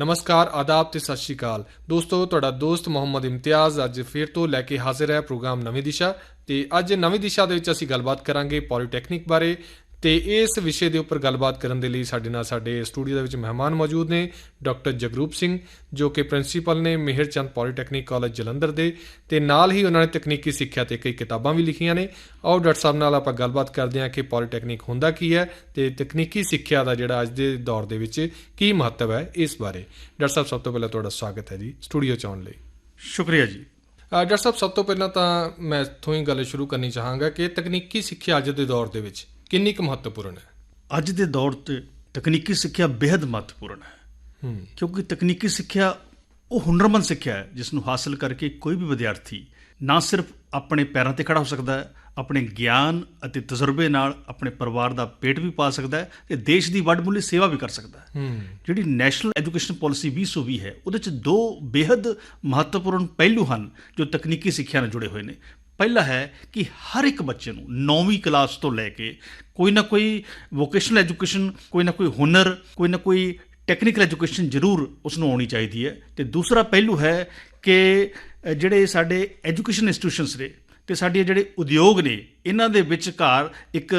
ਨਮਸਕਾਰ, ਆਦਾਬ ਤੇ ਸਤਿ ਸ਼੍ਰੀ ਅਕਾਲ। ਦੋਸਤੋ, ਤੁਹਾਡਾ ਦੋਸਤ ਮੁਹੰਮਦ ਇਮਤਿਆਜ਼ ਅੱਜ ਫਿਰ ਤੋਂ ਲੈ ਕੇ ਹਾਜ਼ਰ ਹੈ ਪ੍ਰੋਗਰਾਮ ਨਵੀਂ ਦਿਸ਼ਾ ਤੇ ਅੱਜ ਨਵੀਂ ਦਿਸ਼ਾ ਦੇ ਵਿੱਚ ਅਸੀਂ ਗੱਲਬਾਤ ਕਰਾਂਗੇ ਪੋਲੀਟੈਕਨਿਕ ਬਾਰੇ। ਤੇ ਇਸ ਵਿਸ਼ੇ ਦੇ ਉੱਪਰ ਗੱਲਬਾਤ ਕਰਨ ਦੇ ਲਈ ਸਾਡੇ ਨਾਲ ਸਾਡੇ ਸਟੂਡੀਓ ਦੇ ਵਿੱਚ ਮਹਿਮਾਨ ਮੌਜੂਦ ਨੇ ਡਾਕਟਰ ਜਗਰੂਪ ਸਿੰਘ ਜੋ ਕਿ ਪ੍ਰਿੰਸੀਪਲ ਨੇ ਮਿਹਰ ਚੰਦ ਪੋਲੀਟੈਕਨਿਕ ਕਾਲਜ ਜਲੰਧਰ ਦੇ ਤੇ ਨਾਲ ਹੀ ਉਹਨਾਂ ਨੇ ਤਕਨੀਕੀ ਸਿੱਖਿਆ ਤੇ ਕਈ ਕਿਤਾਬਾਂ ਵੀ ਲਿਖੀਆਂ ਨੇ। ਆਓ ਡਾਕਟਰ ਸਾਹਿਬ ਨਾਲ ਆਪਾਂ ਗੱਲਬਾਤ ਕਰਦੇ ਹਾਂ ਕਿ ਪੋਲੀਟੈਕਨਿਕ ਹੁੰਦਾ ਕੀ ਹੈ ਤੇ ਤਕਨੀਕੀ ਸਿੱਖਿਆ ਦਾ ਜਿਹੜਾ ਅੱਜ ਦੇ ਦੌਰ ਦੇ ਵਿੱਚ ਕੀ ਮਹੱਤਵ ਹੈ ਇਸ ਬਾਰੇ। ਡਾਕਟਰ ਸਾਹਿਬ ਸਭ ਤੋਂ ਪਹਿਲਾਂ ਤੁਹਾਡਾ ਸਵਾਗਤ ਹੈ ਜੀ ਸਟੂਡੀਓ ਚ ਆਉਣ ਲਈ। ਸ਼ੁਕਰੀਆ ਜੀ। ਡਾਕਟਰ ਸਾਹਿਬ ਸਭ ਤੋਂ ਪਹਿਲਾਂ ਤਾਂ ਮੈਂ ਇੱਥੋਂ ਹੀ ਗੱਲ ਸ਼ੁਰੂ ਕਰਨੀ ਚਾਹਾਂਗਾ ਕਿ ਤਕਨੀਕੀ ਸਿੱਖਿਆ ਅੱਜ ਦੇ ਦੌਰ ਦੇ ਵਿੱਚ ਕਿੰਨੀ ਕੁ ਮਹੱਤਵਪੂਰਨ ਹੈ? ਅੱਜ ਦੇ ਦੌਰ ਤੇ ਤਕਨੀਕੀ ਸਿੱਖਿਆ ਬੇहद ਮਹੱਤਵਪੂਰਨ ਹੈ। ਕਿਉਂਕਿ ਤਕਨੀਕੀ ਸਿੱਖਿਆ ਉਹ ਹੁਨਰਮੰਦ ਸਿੱਖਿਆ ਹੈ ਜਿਸ ਨੂੰ ਹਾਸਲ ਕਰਕੇ ਕੋਈ ਵੀ ਵਿਦਿਆਰਥੀ ਨਾ ਸਿਰਫ ਆਪਣੇ ਪੈਰਾਂ ਤੇ ਖੜਾ ਹੋ ਸਕਦਾ ਹੈ ਆਪਣੇ ਗਿਆਨ ਅਤੇ ਤਜਰਬੇ ਨਾਲ ਆਪਣੇ ਪਰਿਵਾਰ ਦਾ ਪੇਟ ਵੀ ਪਾ ਸਕਦਾ ਹੈ ਤੇ ਦੇਸ਼ ਦੀ ਵੱਡਮੁੱਲੀ ਸੇਵਾ ਵੀ ਕਰ ਸਕਦਾ ਹੈ। ਜਿਹੜੀ ਨੈਸ਼ਨਲ ਐਜੂਕੇਸ਼ਨ ਪਾਲਿਸੀ 2020 ਹੈ ਉਹਦੇ 'ਚ ਦੋ ਬੇहद ਮਹੱਤਵਪੂਰਨ ਪਹਿਲੂ ਹਨ ਜੋ ਤਕਨੀਕੀ ਸਿੱਖਿਆ ਨਾਲ ਜੁੜੇ ਹੋਏ ਨੇ। ਪਹਿਲਾ ਹੈ ਕਿ ਹਰ ਇੱਕ ਬੱਚੇ ਨੂੰ 9ਵੀਂ ਕਲਾਸ ਤੋਂ ਲੈ ਕੇ ਕੋਈ ਨਾ ਕੋਈ ਵੋਕੇਸ਼ਨਲ ਐਜੂਕੇਸ਼ਨ ਕੋਈ ਨਾ ਕੋਈ ਹੁਨਰ ਕੋਈ ਨਾ ਕੋਈ ਟੈਕਨੀਕਲ ਐਜੂਕੇਸ਼ਨ ਜ਼ਰੂਰ ਉਸ ਨੂੰ ਆਉਣੀ ਚਾਹੀਦੀ ਹੈ। ਤੇ ਦੂਸਰਾ ਪਹਿਲੂ ਹੈ ਕਿ ਜਿਹੜੇ ਸਾਡੇ ਐਜੂਕੇਸ਼ਨ ਇੰਸਟੀਟਿਊਸ਼ਨਸ ਨੇ ਤੇ ਸਾਡੇ ਜਿਹੜੇ ਉਦਯੋਗ ਨੇ ਇਹਨਾਂ ਦੇ ਵਿਚਕਾਰ ਇੱਕ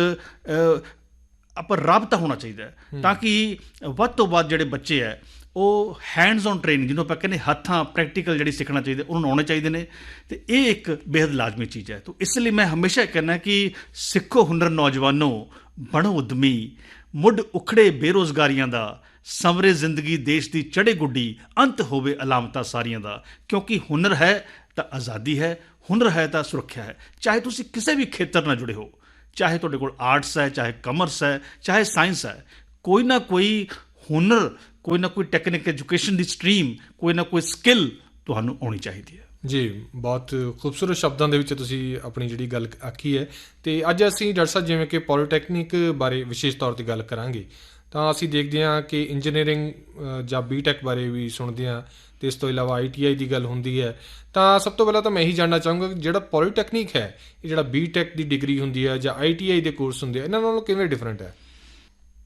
ਆਪਾਂ ਰਾਬਤਾ ਹੋਣਾ ਚਾਹੀਦਾ ਹੈ। ਤਾਂ ਕਿ ਵੱਧ ਤੋਂ ਵੱਧ ਜਿਹੜੇ ਬੱਚੇ ਹੈ ਉਹ ਹੈਂਡਸ ਔਨ ਟ੍ਰੇਨਿੰਗ ਜਿਹਨੂੰ ਆਪਾਂ ਕਹਿੰਦੇ ਹੱਥਾਂ ਪ੍ਰੈਕਟੀਕਲ ਜਿਹੜੀ ਸਿੱਖਣਾ ਚਾਹੀਦਾ, ਉਹਨਾਂ ਆਉਣੇ ਚਾਹੀਦੇ ਨੇ। ਤੇ ਇਹ ਇੱਕ ਬੇहद ਲਾਜ਼ਮੀ ਚੀਜ਼ ਹੈ। ਤਾਂ ਇਸ ਲਈ ਮੈਂ ਹਮੇਸ਼ਾ ਕਹਿੰਦਾ ਕਿ ਸਿੱਖੋ ਹੁਨਰ ਨੌਜਵਾਨੋ, ਬਣੋ ਉਦਮੀ, ਮੁੱਢ ਉਖੜੇ ਬੇਰੋਜ਼ਗਾਰੀਆਂ ਦਾ ਸੰਵਰੇ ਜ਼ਿੰਦਗੀ ਦੇਸ਼ ਦੀ ਚੜੇ ਗੁੱਡੀ, ਅੰਤ ਹੋਵੇ ਅਲਾਮਤਾਂ ਸਾਰੀਆਂ ਦਾ। ਕਿਉਂਕਿ ਹੁਨਰ ਹੈ ਤਾਂ ਆਜ਼ਾਦੀ ਹੈ, ਹੁਨਰ ਹੈ ਤਾਂ ਸੁਰੱਖਿਆ ਹੈ। ਚਾਹੇ ਤੁਸੀਂ ਕਿਸੇ ਵੀ ਖੇਤਰ ਨਾਲ ਜੁੜੇ ਹੋ, ਚਾਹੇ ਤੁਹਾਡੇ ਕੋਲ ਆਰਟਸ ਹੈ, ਚਾਹੇ ਕਮਰਸ ਹੈ, ਚਾਹੇ ਸਾਇੰਸ ਹੈ, ਕੋਈ ਨਾ ਕੋਈ ਹੁਨਰ ਕੋਈ ਨਾ ਕੋਈ ਟੈਕਨੀਕਲ ਐਜੂਕੇਸ਼ਨ ਦੀ ਸਟਰੀਮ ਕੋਈ ਨਾ ਕੋਈ ਸਕਿੱਲ ਤੁਹਾਨੂੰ ਆਉਣੀ ਚਾਹੀਦੀ ਹੈ। ਜੀ ਬਹੁਤ ਖੂਬਸੂਰਤ ਸ਼ਬਦਾਂ ਦੇ ਵਿੱਚ ਤੁਸੀਂ ਆਪਣੀ ਜਿਹੜੀ ਗੱਲ ਆਖੀ ਹੈ। ਤੇ ਅੱਜ ਅਸੀਂ ਡਾਕਟਰ ਸਾਹਿਬ ਜਿਵੇਂ ਕਿ ਪੋਲੀਟੈਕਨਿਕ ਬਾਰੇ ਵਿਸ਼ੇਸ਼ ਤੌਰ ਤੇ ਗੱਲ ਕਰਾਂਗੇ ਤਾਂ ਅਸੀਂ ਦੇਖਦੇ ਹਾਂ ਕਿ ਇੰਜੀਨੀਅਰਿੰਗ ਅ, ਜਾਂ ਬੀਟੈਕ ਬਾਰੇ ਵੀ ਸੁਣਦੇ ਹਾਂ ਤੇ ਇਸ ਤੋਂ ਇਲਾਵਾ ਆਈਟੀਆਈ ਦੀ ਗੱਲ ਹੁੰਦੀ ਹੈ। ਤਾਂ ਸਭ ਤੋਂ ਪਹਿਲਾਂ ਤਾਂ ਮੈਂ ਇਹੀ ਜਾਣਨਾ ਚਾਹੂੰਗਾ ਕਿ ਜਿਹੜਾ ਪੋਲੀਟੈਕਨਿਕ ਹੈ ਇਹ ਜਿਹੜਾ ਬੀਟੈਕ ਦੀ ਡਿਗਰੀ ਹੁੰਦੀ ਹੈ ਜਾਂ ਆਈਟੀਆਈ ਦੇ ਕੋਰਸ ਹੁੰਦੇ ਆ ਇਹਨਾਂ ਨਾਲੋਂ ਕਿਵੇਂ ਡਿਫਰੈਂਟ ਹੈ?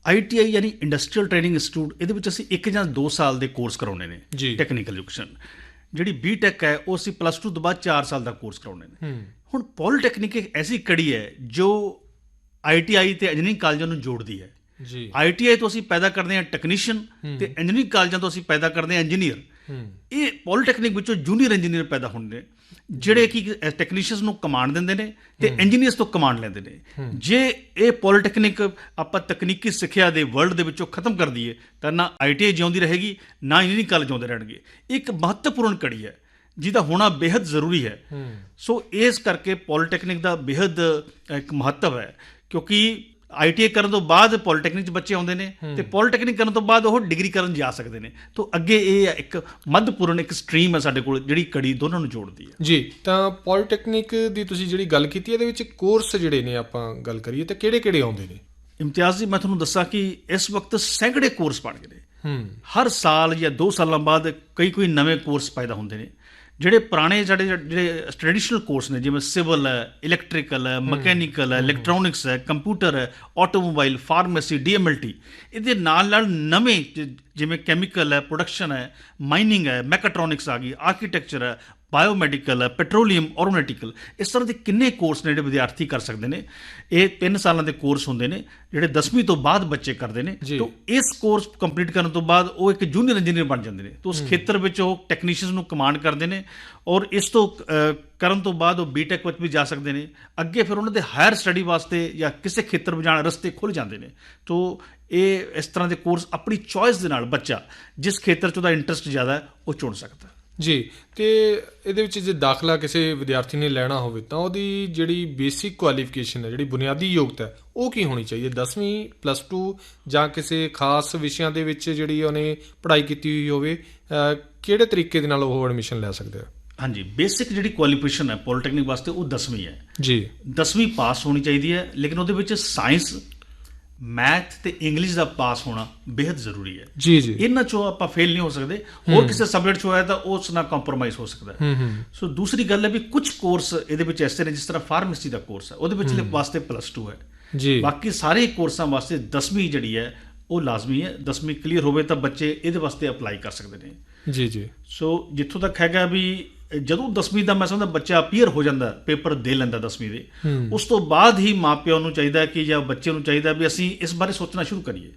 ਆਈਟੀਆਈ ਯਾਨੀ ਇੰਡਸਟਰੀਅਲ ਟ੍ਰੇਨਿੰਗ ਇੰਸਟੀਚਿਊਟ ਇਹਦੇ ਵਿੱਚ ਅਸੀਂ 1 ਜਾਂ 2 ਸਾਲ ਦੇ ਕੋਰਸ ਕਰਾਉਣੇ ਨੇ। ਟੈਕਨੀਕਲ ਐਜੂਕੇਸ਼ਨ ਜਿਹੜੀ ਬੀਟੈਕ ਹੈ ਉਹ ਅਸੀਂ ਪਲੱਸ 2 ਤੋਂ ਬਾਅਦ 4 ਸਾਲ ਦਾ ਕੋਰਸ ਕਰਾਉਣੇ ਨੇ। ਹੁਣ ਪੋਲੀਟੈਕਨਿਕ ਇੱਕ ਐਸੀ ਕੜੀ ਹੈ ਜੋ ਆਈਟੀਆਈ ਤੇ ਇੰਜੀਨੀਅਰਿੰਗ ਕਾਲਜਾਂ ਨੂੰ ਜੋੜਦੀ ਹੈ। ਜੀ। ਆਈਟੀਆਈ ਤੋਂ ਅਸੀਂ ਪੈਦਾ ਕਰਦੇ ਹਾਂ ਟੈਕਨੀਸ਼ੀਅਨ ਤੇ ਇੰਜੀਨੀਅਰਿੰਗ ਕਾਲਜਾਂ ਤੋਂ ਅਸੀਂ ਪੈਦਾ ਕਰਦੇ ਹਾਂ ਇੰਜੀਨੀਅਰ ਇਹ ਪੋਲੀਟੈਕਨਿਕ ਵਿੱਚੋਂ ਜੂਨੀਅਰ ਇੰਜੀਨੀਅਰ ਪੈਦਾ ਹੁੰਦੇ ਨੇ ਜਿਹੜੇ ਕਿ ਟੈਕਨੀਸ਼ੀਅਨਸ ਨੂੰ ਕਮਾਂਡ ਦਿੰਦੇ ਨੇ ਤੇ ਇੰਜੀਨੀਅਰਸ ਤੋਂ ਕਮਾਂਡ ਲੈਂਦੇ ਨੇ। ਜੇ ਇਹ ਪੋਲੀਟੈਕਨਿਕ ਆਪਾਂ ਤਕਨੀਕੀ ਸਿੱਖਿਆ ਦੇ ਵਰਲਡ ਦੇ ਵਿੱਚੋਂ ਖਤਮ ਕਰ ਦਈਏ ਤਾਂ ਨਾ ਆਈਟੀਆਈ ਜਿਉਂਦੀ ਰਹੇਗੀ ਨਾ ਇੰਜੀਨੀਅਰਿੰਗ ਕਾਲਜ ਆਉਂਦੇ ਰਹਿਣਗੇ। ਇੱਕ ਮਹੱਤਵਪੂਰਨ ਕੜੀ ਹੈ ਜਿਹਦਾ ਹੋਣਾ ਬੇਹੱਦ ਜ਼ਰੂਰੀ ਹੈ। ਸੋ ਇਸ ਕਰਕੇ ਪੋਲੀਟੈਕਨਿਕ ਦਾ ਬੇਹੱਦ ਇੱਕ ਮਹੱਤਵ ਹੈ ਕਿਉਂਕਿ ਆਈਟੀਆਈ ਕਰਨ ਤੋਂ ਬਾਅਦ ਪੋਲੀਟੈਕਨਿਕ ਚ ਬੱਚੇ ਆਉਂਦੇ ਨੇ ਤੇ ਪੋਲੀਟੈਕਨਿਕ ਕਰਨ ਤੋਂ ਬਾਅਦ ਉਹ ਡਿਗਰੀ ਕਰਨ ਜਾ ਸਕਦੇ ਨੇ। ਤੋਂ ਅੱਗੇ ਇਹ ਇੱਕ ਮੱਧਪੂਰਨ ਇੱਕ ਸਟਰੀਮ ਹੈ ਸਾਡੇ ਕੋਲ ਜਿਹੜੀ ਕੜੀ ਦੋਨਾਂ ਨੂੰ ਜੋੜਦੀ ਹੈ ਜੀ ਤਾਂ ਪੋਲੀਟੈਕਨਿਕ ਦੀ ਤੁਸੀਂ ਜਿਹੜੀ ਗੱਲ ਕੀਤੀ ਇਹਦੇ ਵਿੱਚ ਕੋਰਸ ਜਿਹੜੇ ਨੇ ਆਪਾਂ ਗੱਲ ਕਰੀਏ ਤਾਂ ਕਿਹੜੇ-ਕਿਹੜੇ ਆਉਂਦੇ ਨੇ? ਇਮਤਿਆਜ਼ ਜੀ ਮੈਂ ਤੁਹਾਨੂੰ ਦੱਸਾਂ ਕਿ ਇਸ ਵਕਤ ਸੈਂਕੜੇ ਕੋਰਸ ਬਣ ਗਏ ਨੇ। ਹਰ ਸਾਲ ਜਾਂ 2 ਸਾਲਾਂ ਬਾਅਦ ਕਈ ਕੋਈ ਨਵੇਂ ਕੋਰਸ ਪੈਦਾ ਹੁੰਦੇ ਨੇ। ਜਿਹੜੇ ਪੁਰਾਣੇ ਸਾਡੇ ਜਿਹੜੇ ਟ੍ਰੈਡੀਸ਼ਨਲ ਕੋਰਸ ਨੇ ਜਿਵੇਂ ਸਿਵਲ ਹੈ ਇਲੈਕਟ੍ਰੀਕਲ ਹੈ ਮਕੈਨੀਕਲ ਹੈ ਇਲੈਕਟ੍ਰੋਨਿਕਸ ਹੈ ਕੰਪਿਊਟਰ ਹੈ ਆਟੋਮੋਬਾਈਲ ਫਾਰਮੇਸੀ ਡੀਐਮਐਲਟੀ ਇਹਦੇ ਨਾਲ ਨਾਲ ਨਵੇਂ ਜਿਵੇਂ ਕੈਮੀਕਲ ਹੈ ਪ੍ਰੋਡਕਸ਼ਨ ਹੈ ਮਾਈਨਿੰਗ ਹੈ ਮੈਕਾਟ੍ਰੋਨਿਕਸ ਆ ਗਈ ਆਰਕੀਟੈਕਚਰ ਹੈ ਬਾਇਓਮੈਡੀਕਲ ਹੈ ਪੈਟਰੋਲੀਅਮ ਔਰੋਨੈਟਿਕਲ ਇਸ ਤਰ੍ਹਾਂ ਦੇ ਕਿੰਨੇ ਕੋਰਸ ਨੇ ਜਿਹੜੇ ਵਿਦਿਆਰਥੀ ਕਰ ਸਕਦੇ ਨੇ। ਇਹ 3 ਸਾਲਾਂ ਦੇ ਕੋਰਸ ਹੁੰਦੇ ਨੇ ਜਿਹੜੇ 10ਵੀਂ ਤੋਂ ਬਾਅਦ ਬੱਚੇ ਕਰਦੇ ਨੇ। ਤੋਂ ਇਸ ਕੋਰਸ ਕੰਪਲੀਟ ਕਰਨ ਤੋਂ ਬਾਅਦ ਉਹ ਇੱਕ ਜੂਨੀਅਰ ਇੰਜੀਨੀਅਰ ਬਣ ਜਾਂਦੇ ਨੇ। ਤੋਂ ਉਸ ਖੇਤਰ ਵਿੱਚ ਉਹ ਟੈਕਨੀਸ਼ੀਅਨਸ ਨੂੰ ਕਮਾਂਡ ਕਰਦੇ ਨੇ ਔਰ ਇਸ ਤੋਂ ਕਰਨ ਤੋਂ ਬਾਅਦ ਉਹ ਬੀਟੈਕ ਵਿੱਚ ਵੀ ਜਾ ਸਕਦੇ ਨੇ। ਅੱਗੇ ਫਿਰ ਉਹਨਾਂ ਦੇ ਹਾਇਰ ਸਟੱਡੀ ਵਾਸਤੇ ਜਾਂ ਕਿਸੇ ਖੇਤਰ ਵਿੱਚ ਜਾਣ ਰਸਤੇ ਖੁੱਲ ਜਾਂਦੇ ਨੇ। ਤੋਂ ਇਹ ਇਸ ਤਰ੍ਹਾਂ ਦੇ ਕੋਰਸ ਆਪਣੀ ਚੋਇਸ ਦੇ ਨਾਲ ਬੱਚਾ ਜਿਸ ਖੇਤਰ 'ਚ ਉਹਦਾ ਇੰਟਰਸਟ ਜ਼ਿਆਦਾ ਹੈ ਉਹ ਚੁਣ ਸਕਦਾ ਹੈ। ਜੀ ਤੇ ਇਹਦੇ ਵਿੱਚ ਜੇ ਦਾਖਲਾ ਕਿਸੇ ਵਿਦਿਆਰਥੀ ਨੇ ਲੈਣਾ ਹੋਵੇ ਤਾਂ ਉਹਦੀ ਜਿਹੜੀ ਬੇਸਿਕ ਕੁਆਲੀਫਿਕੇਸ਼ਨ ਹੈ ਜਿਹੜੀ ਬੁਨਿਆਦੀ ਯੋਗਤਾ ਹੈ ਉਹ ਕੀ ਹੋਣੀ ਚਾਹੀਏ 10ਵੀਂ ਪਲੱਸ 2 ਜਾਂ ਕਿਸੇ ਖਾਸ ਵਿਸ਼ਿਆਂ ਦੇ ਵਿੱਚ ਜਿਹੜੀ ਉਹਨੇ ਪੜ੍ਹਾਈ ਕੀਤੀ ਹੋਈ ਹੋਵੇ ਕਿਹੜੇ ਤਰੀਕੇ ਦੇ ਨਾਲ ਉਹ ਐਡਮਿਸ਼ਨ ਲੈ ਸਕਦੇ ਆ? ਹਾਂਜੀ ਬੇਸਿਕ ਜਿਹੜੀ ਕੁਆਲੀਫਿਕੇਸ਼ਨ ਹੈ ਪੋਲੀਟੈਕਨਿਕ ਵਾਸਤੇ ਉਹ 10ਵੀਂ ਹੈ। ਜੀ। 10ਵੀਂ ਪਾਸ ਹੋਣੀ ਚਾਹੀਦੀ ਹੈ ਲੇਕਿਨ ਉਹਦੇ ਵਿੱਚ ਸਾਇੰਸ ਮੈਥ ਤੇ ਇੰਗਲਿਸ਼ ਦਾ ਪਾਸ ਹੋਣਾ ਬੇहद ਜ਼ਰੂਰੀ ਹੈ। ਜੀ ਜੀ। ਇਹਨਾਂ ਚੋਂ ਆਪਾਂ ਫੇਲ ਨਹੀਂ ਹੋ ਸਕਦੇ। ਹੋਰ ਕਿਸੇ ਸਬਜੈਕਟ ਚੋਂ ਆਇਆ ਤਾਂ ਉਸ ਨਾਲ ਕੰਪਰੋਮਾਈਜ਼ ਹੋ ਸਕਦਾ ਹੂੰ। ਸੋ ਦੂਸਰੀ ਗੱਲ ਹੈ ਵੀ ਕੁਝ ਕੋਰਸ ਇਹਦੇ ਵਿੱਚ ਐਸੇ ਨੇ ਜਿਸ ਤਰ੍ਹਾਂ ਫਾਰਮੇਸੀ ਦਾ ਕੋਰਸ ਹੈ। ਉਹਦੇ ਵਿੱਚ ਵਾਸਤੇ ਪਲੱਸ 2 ਹੈ। ਜੀ। ਬਾਕੀ ਸਾਰੇ ਕੋਰਸਾਂ ਵਾਸਤੇ 10ਵੀਂ ਜਿਹੜੀ ਹੈ ਉਹ ਲਾਜ਼ਮੀ ਹੈ। 10ਵੀਂ ਕਲੀਅਰ ਹੋਵੇ ਤਾਂ ਬੱਚੇ ਇਹਦੇ ਵਾਸਤੇ ਅਪਲਾਈ ਕਰ ਸਕਦੇ ਨੇ। ਜੀ ਜੀ। ਸੋ ਜਿੱਥੋਂ ਤੱਕ ਹੈਗਾ ਵੀ ਜਦੋਂ 10ਵੀਂ ਦਾ ਮੈਂ ਸਮਝਦਾ ਬੱਚਾ ਅਪੀਅਰ ਹੋ ਜਾਂਦਾ ਪੇਪਰ ਦੇ ਲੈਂਦਾ 10ਵੀਂ ਦੇ। ਉਸ ਤੋਂ ਬਾਅਦ ਹੀ ਮਾਪਿਆਂ ਨੂੰ ਚਾਹੀਦਾ ਕਿ ਜਾਂ ਬੱਚੇ ਨੂੰ ਚਾਹੀਦਾ ਵੀ ਅਸੀਂ ਇਸ ਬਾਰੇ ਸੋਚਣਾ ਸ਼ੁਰੂ ਕਰੀਏ।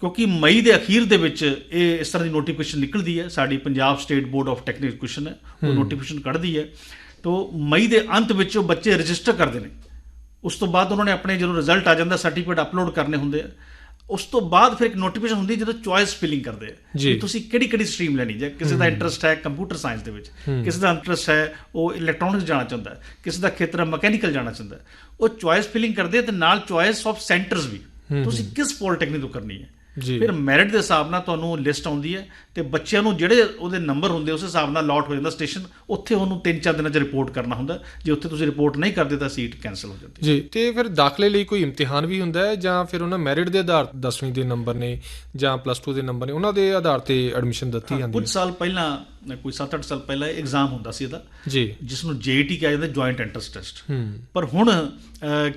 ਕਿਉਂਕਿ ਮਈ ਦੇ ਅਖੀਰ ਦੇ ਵਿੱਚ ਇਹ ਇਸ ਤਰ੍ਹਾਂ ਦੀ ਨੋਟੀਫਿਕੇਸ਼ਨ ਨਿਕਲਦੀ ਹੈ। ਸਾਡੀ Punjab state board of technical education ਹੈ ਉਹ ਨੋਟੀਫਿਕੇਸ਼ਨ ਕੱਢਦੀ ਹੈ। ਤੋਂ ਮਈ ਦੇ ਅੰਤ ਵਿੱਚ ਉਹ ਬੱਚੇ ਰਜਿਸਟਰ ਕਰਦੇ ਨੇ। ਉਸ ਤੋਂ ਬਾਅਦ ਉਹਨਾਂ ਨੇ ਆਪਣੇ ਜਦੋਂ ਰਿਜ਼ਲਟ ਆ ਜਾਂਦਾ ਸਰਟੀਫਿਕੇਟ ਅਪਲੋਡ ਕਰਨੇ ਹੁੰਦੇ ਆ। ਉਸ ਤੋਂ ਬਾਅਦ ਫਿਰ ਇੱਕ ਨੋਟੀਫਿਕੇਸ਼ਨ ਹੁੰਦੀ ਹੈ ਜਦੋਂ ਚੁਆਇਸ ਫਿਲਿੰਗ ਕਰਦੇ ਆ ਤੁਸੀਂ ਕਿਹੜੀ ਕਿਹੜੀ ਸਟਰੀਮ ਲੈਣੀ ਜੇ ਕਿਸੇ ਦਾ ਇੰਟਰਸਟ ਹੈ ਕੰਪਿਊਟਰ ਸਾਇੰਸ ਦੇ ਵਿੱਚ ਕਿਸੇ ਦਾ ਇੰਟਰਸਟ ਹੈ ਉਹ ਇਲੈਕਟ੍ਰੋਨਿਕਸ ਜਾਣਾ ਚਾਹੁੰਦਾ ਹੈ ਕਿਸੇ ਦਾ ਖੇਤਰ ਮਕੈਨੀਕਲ ਜਾਣਾ ਚਾਹੁੰਦਾ ਹੈ ਉਹ ਚੁਆਇਸ ਫਿਲਿੰਗ ਕਰਦੇ ਤੇ ਨਾਲ ਚੁਆਇਸ ਆਫ ਸੈਂਟਰਸ ਵੀ। ਤੁਸੀਂ ਕਿਸ ਪੋਲੀਟੈਕਨਿਕ ਤੋਂ ਕਰਨੀ ਹੈ। ਫਿਰ ਮੈਰਿਟ ਦੇ ਹਿਸਾਬ ਨਾਲ ਤੁਹਾਨੂੰ ਲਿਸਟ ਆਉਂਦੀ ਹੈ ਤੇ ਬੱਚਿਆਂ ਨੂੰ ਜਿਹੜੇ ਉਹਦੇ ਨੰਬਰ ਹੁੰਦੇ ਉਸ ਹਿਸਾਬ ਨਾਲ ਅਲਾਟ ਹੋ ਜਾਂਦਾ ਸਟੇਸ਼ਨ ਉੱਥੇ ਉਹਨੂੰ 3-4 ਦਿਨਾਂ 'ਚ ਰਿਪੋਰਟ ਕਰਨਾ ਹੁੰਦਾ ਜੇ ਉੱਥੇ ਤੁਸੀਂ ਰਿਪੋਰਟ ਨਹੀਂ ਕਰਦੇ ਤਾਂ ਸੀਟ ਕੈਨਸਲ ਹੋ ਜਾਂਦੀ ਜੀ ਤੇ ਫਿਰ ਦਾਖਲੇ ਲਈ ਕੋਈ ਇਮਤਿਹਾਨ ਵੀ ਹੁੰਦਾ ਹੈ ਜਾਂ ਫਿਰ ਉਹਨਾਂ ਮੈਰਿਟ ਦੇ ਆਧਾਰ 10ਵੀਂ ਦੇ ਨੰਬਰ ਨੇ ਜਾਂ ਪਲੱਸ 2 ਦੇ ਨੰਬਰ ਨੇ ਉਹਨਾਂ ਦੇ ਆਧਾਰ ਤੇ ਐਡਮਿਸ਼ਨ ਦਿੱਤੀ ਜਾਂਦੀ ਕੁਝ ਸਾਲ ਪਹਿਲਾਂ ਕੋਈ 7-8 ਸਾਲ ਪਹਿਲਾਂ ਐਗਜ਼ਾਮ ਹੁੰਦਾ ਸੀ ਇਹਦਾ ਜੀ। ਜਿਸ ਨੂੰ ਜੇਈਟੀ ਕਿਹਾ ਜਾਂਦਾ ਜੁਆਇੰਟ ਐਂਟਰੈਂਸ ਟੈਸਟ ਪਰ ਹੁਣ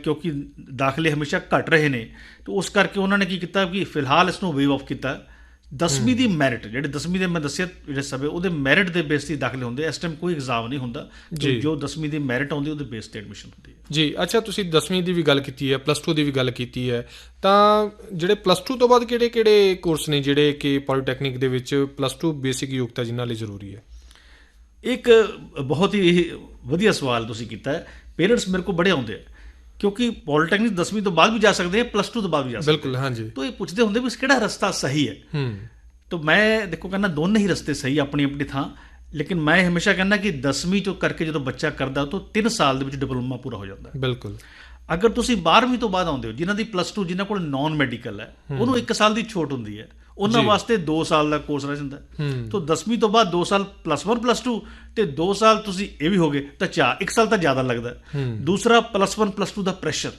ਕਿਉਂਕਿ ਦਾਖਲੇ ਹਮੇਸ਼ਾ ਘਟ ਰਹੇ ਨੇ ਤੇ ਉਸ ਕਰਕੇ ਉਹਨਾਂ ਨੇ ਕੀ ਕੀਤਾ ਕਿ ਫਿਲਹਾਲ ਇਸ ਨੂੰ ਵੇਵ ਆਫ ਕੀਤਾ। 10ਵੀਂ ਦੀ ਮੈਰਿਟ ਜਿਹੜੇ 10ਵੀਂ ਦੇ ਮੈਂ ਦੱਸਿਆ ਜਿਹੜੇ ਸਭੇ ਉਹਦੇ ਮੈਰਿਟ ਦੇ ਬੇਸ ਤੇ ਦਾਖਲੇ ਹੁੰਦੇ। ਇਸ ਟਾਈਮ ਕੋਈ ਐਗਜ਼ਾਮ ਨਹੀਂ ਹੁੰਦਾ। ਜੀ। ਜੋ। 10ਵੀਂ ਦੀ ਮੈਰਿਟ ਆਉਂਦੀ ਉਹਦੇ ਬੇਸ ਤੇ ਐਡਮਿਸ਼ਨ ਹੁੰਦੀ ਹੈ। ਜੀ ਅੱਛਾ ਤੁਸੀਂ 10ਵੀਂ ਦੀ ਵੀ ਗੱਲ ਕੀਤੀ ਹੈ ਪਲੱਸ 2 ਦੀ ਵੀ ਗੱਲ ਕੀਤੀ ਹੈ। ਤਾਂ ਜਿਹੜੇ ਪਲੱਸ 2 ਤੋਂ ਬਾਅਦ ਕਿਹੜੇ-ਕਿਹੜੇ ਕੋਰਸ ਨੇ ਜਿਹੜੇ ਕਿ ਪੋਲੀਟੈਕਨਿਕ ਦੇ ਵਿੱਚ ਪਲੱਸ 2 ਬੇਸਿਕ ਯੋਗਤਾ ਜਿਨ੍ਹਾਂ ਲਈ ਜ਼ਰੂਰੀ ਹੈ? ਇੱਕ ਬਹੁਤ ਹੀ ਵਧੀਆ ਸਵਾਲ ਤੁਸੀਂ ਕੀਤਾ ਹੈ। ਪੇਰੈਂਟਸ ਮੇਰੇ ਕੋਲ ਬੜੇ ਆਉਂਦੇ ਆ। ਕਿਉਂਕਿ ਪੋਲੀਟੈਕਨਿਕ 10ਵੀਂ ਤੋਂ ਬਾਅਦ ਵੀ ਜਾ ਸਕਦੇ ਆ ਪਲੱਸ 2 ਤੋਂ ਬਾਅਦ ਵੀ ਜਾ ਸਕਦੇ ਬਿਲਕੁਲ ਹਾਂਜੀ। ਤਾਂ ਇਹ ਪੁੱਛਦੇ ਹੁੰਦੇ ਵੀ ਕਿਹੜਾ ਰਸਤਾ ਸਹੀ ਹੈ? ਹੂੰ। ਤਾਂ ਮੈਂ ਦੇਖੋ ਕਹਿੰਦਾ ਦੋਨੇ ਹੀ ਰਸਤੇ ਸਹੀ ਆਪਣੀ ਆਪਣੀ ਥਾਂ ਲੇਕਿਨ ਮੈਂ ਹਮੇਸ਼ਾ ਕਹਿੰਦਾ ਕਿ 10ਵੀਂ ਤੋਂ ਕਰਕੇ ਜਦੋਂ ਬੱਚਾ ਕਰਦਾ ਤਾਂ 3 ਸਾਲ ਦੇ ਵਿੱਚ ਡਿਪਲੋਮਾ ਪੂਰਾ ਹੋ ਜਾਂਦਾ ਹੈ। ਬਿਲਕੁਲ। ਅਗਰ ਤੁਸੀਂ 12ਵੀਂ ਤੋਂ ਬਾਅਦ ਆਉਂਦੇ ਹੋ ਜਿਨ੍ਹਾਂ ਦੀ ਪਲੱਸ 2 ਜਿਨ੍ਹਾਂ ਕੋਲ ਨਾਨ ਮੈਡੀਕਲ ਹੈ। ਉਹਨੂੰ 1 ਸਾਲ ਦੀ ਛੋਟ ਹੁੰਦੀ ਹੈ। ਉਹਨਾਂ। ਵਾਸਤੇ 2 ਸਾਲ ਦਾ ਕੋਰਸ ਰਹਿ ਜਾਂਦਾ ਤਾਂ 10ਵੀਂ ਤੋਂ ਬਾਅਦ 2 ਸਾਲ ਪਲੱਸ 1 ਪਲੱਸ 2 ਤੇ 2 ਸਾਲ ਤੁਸੀਂ ਇਹ ਵੀ ਹੋਗੇ ਤਾਂ ਚਾਰ 1 ਸਾਲ ਤਾਂ ਜ਼ਿਆਦਾ ਲੱਗਦਾ। ਦੂਸਰਾ ਪਲੱਸ 1 ਪਲੱਸ 2 ਦਾ ਪ੍ਰੈਸ਼ਰ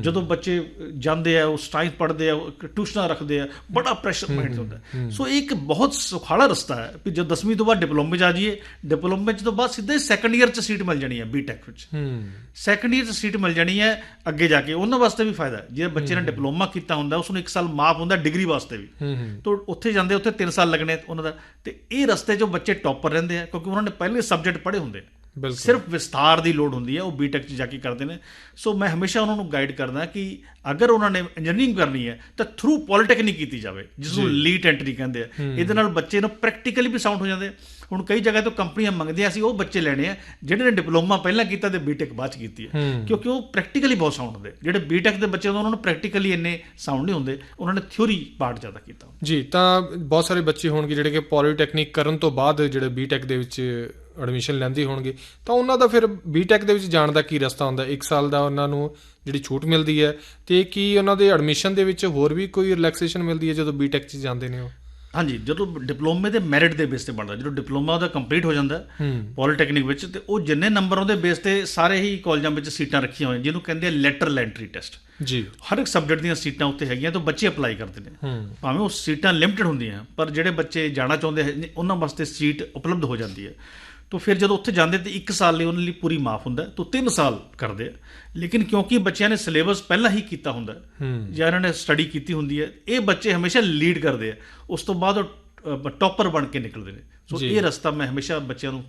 ਜਦੋਂ ਬੱਚੇ ਜਾਂਦੇ ਆ ਉਹ ਸਟਾਈਲ ਪੜ੍ਹਦੇ ਆ ਟਿਊਸ਼ਨਾਂ ਰੱਖਦੇ ਆ ਬੜਾ ਪ੍ਰੈਸ਼ਰ ਮਾਈਂਡ ਹੁੰਦਾ। ਹੈ। ਸੋ ਇਹ ਇੱਕ ਬਹੁਤ ਸੁਖਾਲਾ ਰਸਤਾ ਹੈ ਕਿ ਜਦ 10ਵੀਂ ਤੋਂ ਬਾਅਦ ਡਿਪਲੋਮੇ 'ਚ ਆ ਜਾਈਏ ਡਿਪਲੋਮੇ 'ਚ ਤੋਂ ਬਾਅਦ ਸਿੱਧੇ ਸੈਕੰਡ ਇਅਰ 'ਚ ਸੀਟ ਮਿਲ ਜਾਣੀ ਹੈ ਬੀਟੈਕ ਵਿੱਚ। ਹੂੰ। ਸੈਕੰਡ ਇਅਰ 'ਚ ਸੀਟ ਮਿਲ ਜਾਣੀ ਹੈ ਅੱਗੇ ਜਾ ਕੇ। ਉਹਨਾਂ ਵਾਸਤੇ ਵੀ ਫਾਇਦਾ ਹੈ। ਜੇ ਬੱਚੇ ਨੇ ਡਿਪਲੋਮਾ ਕੀਤਾ ਹੁੰਦਾ ਉਸ ਨੂੰ 1 ਸਾਲ ਮਾਫ ਹੁੰਦਾ ਡਿਗਰੀ ਵਾਸਤੇ ਵੀ। ਹੂੰ ਹੂੰ। ਤੋਂ ਉੱਥੇ ਜਾਂਦੇ ਉੱਥੇ 3 ਸਾਲ ਲੱਗਣੇ ਉਹਨਾਂ ਦਾ। ਤੇ ਇਹ ਰਸਤੇ 'ਚੋਂ ਬੱਚੇ ਟੌਪਰ ਰਹਿੰਦੇ ਆ ਕਿਉਂਕਿ ਉਹਨਾਂ ਨੇ ਪਹਿਲੇ ਸਬਜੈਕਟ ਪੜ੍ਹੇ ਹੁੰਦੇ ਆ ਬਿਲਕੁਲ। ਸਿਰਫ ਵਿਸਤਾਰ ਦੀ ਲੋੜ ਹੁੰਦੀ ਹੈ ਉਹ ਬੀਟੈਕ 'ਚ ਜਾ ਕੇ ਕਰਦੇ ਨੇ। ਸੋ ਮੈਂ ਹਮੇਸ਼ਾ ਉਹਨਾਂ ਨੂੰ ਗਾਈਡ ਕਰਦਾ ਕਿ ਅਗਰ ਉਹਨਾਂ ਨੇ ਇੰਜੀਨੀਅਰਿੰਗ ਕਰਨੀ ਹੈ ਤਾਂ ਥਰੂ ਪੋਲੀਟੈਕਨਿਕ ਕੀਤੀ ਜਾਵੇ ਜਿਸ ਨੂੰ ਲੀਟ ਐਂਟਰੀ ਕਹਿੰਦੇ ਆ। ਇਹਦੇ ਨਾਲ ਬੱਚੇ ਨੂੰ ਪ੍ਰੈਕਟੀਕਲੀ ਵੀ ਸਾਊਂਡ ਹੋ ਜਾਂਦੇ। ਹੁਣ ਕਈ ਜਗ੍ਹਾ ਤੋਂ ਕੰਪਨੀਆਂ ਮੰਗਦੀਆਂ ਸੀ ਉਹ ਬੱਚੇ ਲੈਣੇ ਆ ਜਿਹੜੇ ਨੇ ਡਿਪਲੋਮਾ ਪਹਿਲਾਂ ਕੀਤਾ ਤੇ ਬੀਟੈਕ ਬਾਅਦ 'ਚ ਕੀਤੀ ਹੈ। ਕਿਉਂਕਿ ਉਹ ਪ੍ਰੈਕਟੀਕਲੀ ਬਹੁਤ ਸਾਊਂਡ ਹੁੰਦੇ ਜਿਹੜੇ ਬੀਟੈਕ ਦੇ ਬੱਚੇ ਹੁੰਦੇ ਉਹਨਾਂ ਨੂੰ ਪ੍ਰੈਕਟੀਕਲੀ ਇੰਨੇ ਸਾਊਂਡ ਨਹੀਂ ਹੁੰਦੇ। ਉਹਨਾਂ ਨੇ ਥਿਉਰੀ ਪਾਰਟ ਜ਼ਿਆਦਾ ਕੀਤਾ। ਜੀ ਤਾਂ ਬਹੁਤ ਸਾਰੇ ਬੱਚੇ ਹੋਣਗੇ ਜਿਹੜੇ ਕਿ ਪੋਲੀਟੈਕਨਿਕ ਕਰਨ ਤੋਂ ਬਾਅਦ ਜਿਹੜੇ ਬੀਟੈਕ ਦੇ ਵਿੱਚ ਐਡਮਿਸ਼ਨ ਲੈਂਦੇ ਹੋਣਗੇ ਤਾਂ ਉਹਨਾਂ ਦਾ ਫਿਰ ਬੀਟੈਕ ਦੇ ਵਿੱਚ ਜਾਣ ਦਾ ਕੀ ਰਸਤਾ ਹੁੰਦਾ? 1 ਸਾਲ ਦਾ ਉਹਨਾਂ ਨੂੰ ਜਿਹੜੀ ਛੂਟ ਮਿਲਦੀ ਹੈ ਤੇ ਕੀ ਉਹਨਾਂ ਦੇ ਐਡਮਿਸ਼ਨ ਦੇ ਵਿੱਚ ਹੋਰ ਵੀ ਕੋਈ ਰਿਲੈਕਸੇਸ਼ਨ ਮਿਲਦੀ ਹੈ ਜਦੋਂ ਬੀਟੈਕ 'ਚ ਜਾਂਦੇ ਨੇ ਉਹ? ਹਾਂਜੀ ਜਦੋਂ ਡਿਪਲੋਮੇ ਦੇ ਮੈਰਿਟ ਦੇ ਬੇਸ ਤੇ ਬਣਦਾ ਜਦੋਂ ਡਿਪਲੋਮਾ ਉਹਦਾ ਕੰਪਲੀਟ ਹੋ ਜਾਂਦਾ ਪੋਲੀਟੈਕਨਿਕ ਵਿੱਚ ਤੇ ਉਹ ਜਿੰਨੇ ਨੰਬਰ ਉਹਦੇ ਬੇਸ ਤੇ ਸਾਰੇ ਹੀ ਕਾਲਜਾਂ ਵਿੱਚ ਸੀਟਾਂ ਰੱਖੀਆਂ ਹੋਈਆਂ ਜਿਹਨੂੰ ਕਹਿੰਦੇ ਆ ਲੈਟਰਲ ਐਂਟਰੀ ਟੈਸਟ ਜੀ। ਹਰ ਇੱਕ ਸਬਜੈਕਟ ਦੀਆਂ ਸੀਟਾਂ ਉੱਤੇ ਹੈਗੀਆਂ ਤਾਂ ਬੱਚੇ ਅਪਲਾਈ ਕਰਦੇ ਨੇ। ਭਾਵੇਂ ਉਹ ਸੀਟਾਂ ਲਿਮਟਿਡ ਹੁੰਦੀਆਂ ਪਰ ਜਿਹੜੇ ਬੱਚੇ ਜਾਣਾ ਚਾਹੁੰਦੇ ਹੈ ਉਹਨਾਂ ਵਾਸਤੇ ਸੀਟ ਉਪਲਬਧ ਹੋ ਜਾਂਦੀ ਹੈ। ਤਾਂ ਫਿਰ ਜਦੋਂ ਉੱਥੇ ਜਾਂਦੇ ਤੇ 1 ਸਾਲ ਲਈ ਉਹਨਾਂ ਲਈ ਪੂਰੀ ਮਾਫ ਹੁੰਦਾ ਤਾਂ 3 ਸਾਲ ਕਰਦੇ ਆ। ਲੇਕਿਨ ਕਿਉਂਕਿ ਬੱਚਿਆਂ ਨੇ ਸਿਲੇਬਸ ਪਹਿਲਾਂ ਹੀ ਕੀਤਾ ਹੁੰਦਾ ਜਾਂ ਇਹਨਾਂ ਨੇ ਸਟੱਡੀ ਕੀਤੀ ਹੁੰਦੀ ਹੈ ਇਹ ਬੱਚੇ ਹਮੇਸ਼ਾ ਲੀਡ ਕਰਦੇ ਆ। ਉਸ ਤੋਂ ਬਾਅਦ ਉਹ ਟੌਪਰ ਬਣ ਕੇ ਨਿਕਲਦੇ ਨੇ। ਸੋ। ਇਹ ਰਸਤਾ ਮੈਂ ਹਮੇਸ਼ਾ ਬੱਚਿਆਂ ਨੂੰ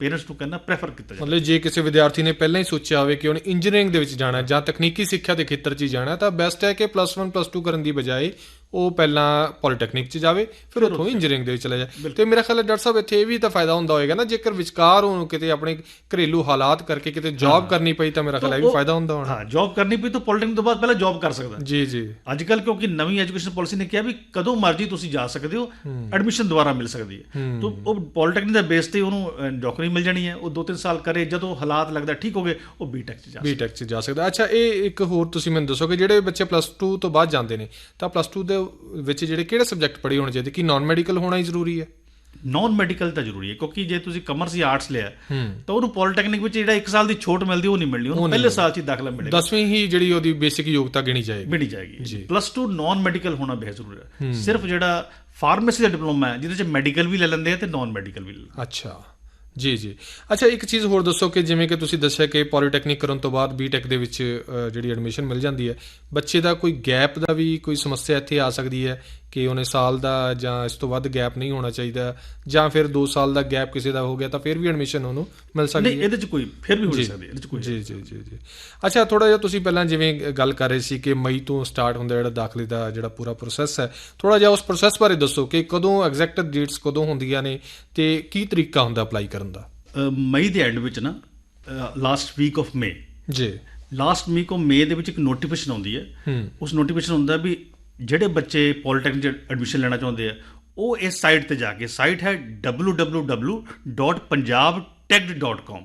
ਪੇਰੈਂਟਸ ਨੂੰ ਕਹਿੰਦਾ ਪ੍ਰੈਫਰ ਕੀਤਾ ਜਾਂਦਾ ਮਤਲਬ ਜੇ ਕਿਸੇ ਵਿਦਿਆਰਥੀ ਨੇ ਪਹਿਲਾਂ ਹੀ ਸੋਚਿਆ ਹੋਵੇ ਕਿ ਉਹਨੇ ਇੰਜੀਨੀਅਰਿੰਗ ਦੇ ਵਿੱਚ ਜਾਣਾ ਹੈ ਜਾਂ ਤਕਨੀਕੀ ਸਿੱਖਿਆ ਦੇ ਖੇਤਰ 'ਚ ਹੀ ਜਾਣਾ ਹੈ ਤਾਂ ਬੈਸਟ ਹੈ ਕਿ ਪਲੱਸ 1 ਪਲੱਸ 2 ਕਰਨ ਦੀ ਬਜਾਏ ਉਹ ਪਹਿਲਾਂ ਪੋਲੀਟੈਕਨਿਕ 'ਚ ਜਾਵੇ ਫਿਰ ਉੱਥੋਂ ਇੰਜੀਨੀਅਰਿੰਗ ਦੇ ਵਿੱਚ ਚਲਾ ਜਾਏ। ਤੇ ਮੇਰਾ ਖਿਆਲ ਹੈ ਡਾਕਟਰ ਸਾਹਿਬ ਇੱਥੇ ਇਹ ਵੀ ਤਾਂ ਫਾਇਦਾ ਹੁੰਦਾ ਹੋਏਗਾ ਨਾ ਜੇਕਰ ਵਿਚਕਾਰ ਉਹਨੂੰ ਕਿਤੇ ਆਪਣੇ ਘਰੇਲੂ ਹਾਲਾਤ ਕਰਕੇ ਕਿਤੇ ਜੌਬ ਕਰਨੀ ਪਈ ਤਾਂ ਮੇਰਾ ਖਿਆਲ ਹੈ ਵੀ ਫਾਇਦਾ ਹੁੰਦਾ ਹੋਣਾ। ਹਾਂ ਜੌਬ ਕਰਨੀ ਪਈ ਤਾਂ ਪੋਲੀਟੈਕਨਿਕ ਤੋਂ ਬਾਅਦ ਪਹਿਲਾਂ ਜੌਬ ਕਰ ਸਕਦਾ। ਜੀ ਜੀ। ਅੱਜ ਕੱਲ ਕਿਉਂਕਿ ਨਵੀਂ ਐਜੂਕੇਸ਼ਨ ਪਾਲਿਸੀ ਨੇ ਕਿਹਾ ਵੀ ਕਦੋਂ ਮਰਜ਼ੀ ਤੁਸੀਂ ਜਾ ਸਕਦੇ ਹੋ ਐਡਮਿਸ਼ਨ ਦੁਬਾਰਾ ਮਿਲ ਸਕਦੀ ਹੈ। ਤਾਂ ਉਹ ਪੋਲੀਟੈਕਨਿਕ ਦੇ ਬੇਸ ਤੇ ਉਹਨੂੰ ਨੌਕਰੀ ਮਿਲ ਜਾਣੀ ਹੈ। ਉਹ 2-3 ਸਾਲ ਕਰੇ ਜਦੋਂ ਹਾਲਾਤ ਲੱਗਦਾ ਠੀਕ ਹੋ ਗਏ ਉਹ ਬੀਟੈਕ ਚ ਜਾ ਸਕਦਾ। ਬੀਟੈਕ 'ਚ ਜਾ ਸਕਦਾ। ਅੱਛਾ ਇਹ ਇੱਕ ਹੋਰ ਤੁਸੀਂ ਮੈਨੂੰ ਦੱਸੋ ਕਿ ਜਿਹੜੇ ਬੱਚੇ ਪਲੱਸ 2 ਤੋਂ ਬਾਅਦ ਜਾਂਦੇ ਨੇ ਤਾਂ ਪਲੱਸ 2 ਦੇ ਵਿੱਚ ਜਿਹੜੇ ਕਿਹੜੇ ਸਬਜੈਕਟ ਪੜ੍ਹੇ ਹੋਣੇ ਚਾਹੀਦੇ? ਕਿ ਨਾਨ ਮੈਡੀਕਲ ਹੋਣਾ ਹੀ ਜ਼ਰੂਰੀ ਹੈ? ਨਾਨ ਮੈਡੀਕਲ ਤਾਂ ਜ਼ਰੂਰੀ ਹੈ ਕਿਉਂਕਿ ਜੇ ਤੁਸੀਂ ਕਮਰਸ ਜਾਂ ਆਰਟਸ ਲਿਆ ਤਾਂ ਉਹਨੂੰ ਪੋਲੀਟੈਕਨਿਕ ਵਿੱਚ ਜਿਹੜਾ 1 ਸਾਲ ਦੀ ਛੋਟ ਮਿਲਦੀ ਉਹ ਨਹੀਂ ਮਿਲਣੀ। ਉਹਨੂੰ ਪਹਿਲੇ ਸਾਲ 'ਚ ਹੀ ਦਾਖਲਾ ਮਿਲੇਗਾ। ਦਸਵੀਂ ਹੀ ਜਿਹੜੀ ਉਹਦੀ ਬੇਸਿਕ ਯੋਗਤਾ ਗਿਣੀ ਜਾਏਗੀ। ਮਿਲ ਜਾਏਗੀ। ਪਲੱਸ 2 ਨਾਨ ਮੈਡੀਕਲ ਹੋਣਾ ਬਹੁਤ ਜ਼ਰੂਰੀ ਹੈ। ਸਿਰਫ ਜਿਹੜਾ ਫਾਰਮੇਸੀ ਦਾ ਡਿਪਲੋਮਾ ਹੈ ਜਿਹਦੇ 'ਚ ਮੈਡੀਕਲ ਵੀ ਲੈ ਲੈਂਦੇ ਆ ਤੇ ਨਾਨ ਮੈਡੀਕਲ ਵੀ ਲੈ ਲੈਂਦੇ ਅੱਛਾ। ਜੀ ਜੀ। ਅੱਛਾ, ਇੱਕ ਚੀਜ਼ ਹੋਰ ਦੱਸੋ ਕਿ ਜਿਵੇਂ ਕਿ ਤੁਸੀਂ ਦੱਸਿਆ ਕਿ ਪੋਲੀਟੈਕਨਿਕ ਕਰਨ ਤੋਂ ਬਾਅਦ ਬੀਟੈਕ ਦੇ ਵਿੱਚ ਜਿਹੜੀ ਐਡਮਿਸ਼ਨ ਮਿਲ ਜਾਂਦੀ ਹੈ, ਬੱਚੇ ਦਾ ਕੋਈ ਗੈਪ ਦਾ ਵੀ ਕੋਈ ਸਮੱਸਿਆ ਇੱਥੇ ਆ ਸਕਦੀ ਹੈ? ਕਿ ਉਹਨੇ ਸਾਲ ਦਾ ਜਾਂ ਇਸ ਤੋਂ ਵੱਧ ਗੈਪ ਨਹੀਂ ਹੋਣਾ ਚਾਹੀਦਾ ਜਾਂ ਫਿਰ 2 ਸਾਲ ਦਾ ਗੈਪ ਕਿਸੇ ਦਾ ਹੋ ਗਿਆ ਤਾਂ ਫਿਰ ਵੀ ਐਡਮਿਸ਼ਨ ਉਹਨੂੰ ਮਿਲ ਸਕਦੀ ਨਹੀਂ ਹੈ। ਇਹਦੇ ਚ ਕੋਈ ਫਿਰ ਵੀ ਹੋ। ਸਕਦੀ ਹੈ, ਇਹਦੇ ਚ ਕੋਈ ਜੀ ਜੀ ਜੀ ਜੀ। ਅੱਛਾ ਥੋੜਾ ਜਿਹਾ ਤੁਸੀਂ ਪਹਿਲਾਂ ਜਿਵੇਂ ਗੱਲ ਕਰ ਰਹੇ ਸੀ ਕਿ ਮਈ ਤੋਂ ਸਟਾਰਟ ਹੁੰਦਾ ਜਿਹੜਾ ਦਾਖਲੇ ਦਾ ਜਿਹੜਾ ਪੂਰਾ ਪ੍ਰੋਸੈਸ ਹੈ ਥੋੜਾ ਜਿਹਾ ਉਸ ਪ੍ਰੋਸੈਸ ਬਾਰੇ ਦੱਸੋ ਕਿ ਕਦੋਂ ਐਗਜ਼ੈਕਟ ਡੇਟਸ ਕਦੋਂ ਹੁੰਦੀਆਂ ਨੇ ਤੇ ਕੀ ਤਰੀਕਾ ਹੁੰਦਾ ਅਪਲਾਈ ਕਰਨ ਦਾ? ਮਈ ਦੇ ਐਂਡ ਵਿੱਚ ਨਾ ਲਾਸਟ ਵੀਕ ਆਫ ਮਈ ਜੀ। ਲਾਸਟ ਵੀਕ ਆਫ ਮਈ ਦੇ ਵਿੱਚ ਇੱਕ ਨੋਟੀਫਿਕੇਸ਼ਨ ਆਉਂਦੀ ਹੂੰ। ਉਸ ਨੋਟੀਫਿਕੇਸ਼ਨ ਹੁੰਦਾ ਵੀ ਜਿਹੜੇ ਬੱਚੇ ਪੋਲੀਟੈਕਨਿਕ ਚ ਐਡਮਿਸ਼ਨ ਲੈਣਾ ਚਾਹੁੰਦੇ ਆ ਉਹ ਇਸ ਸਾਈਟ ਤੇ ਜਾ ਕੇ ਸਾਈਟ ਹੈ www.punjabtech.com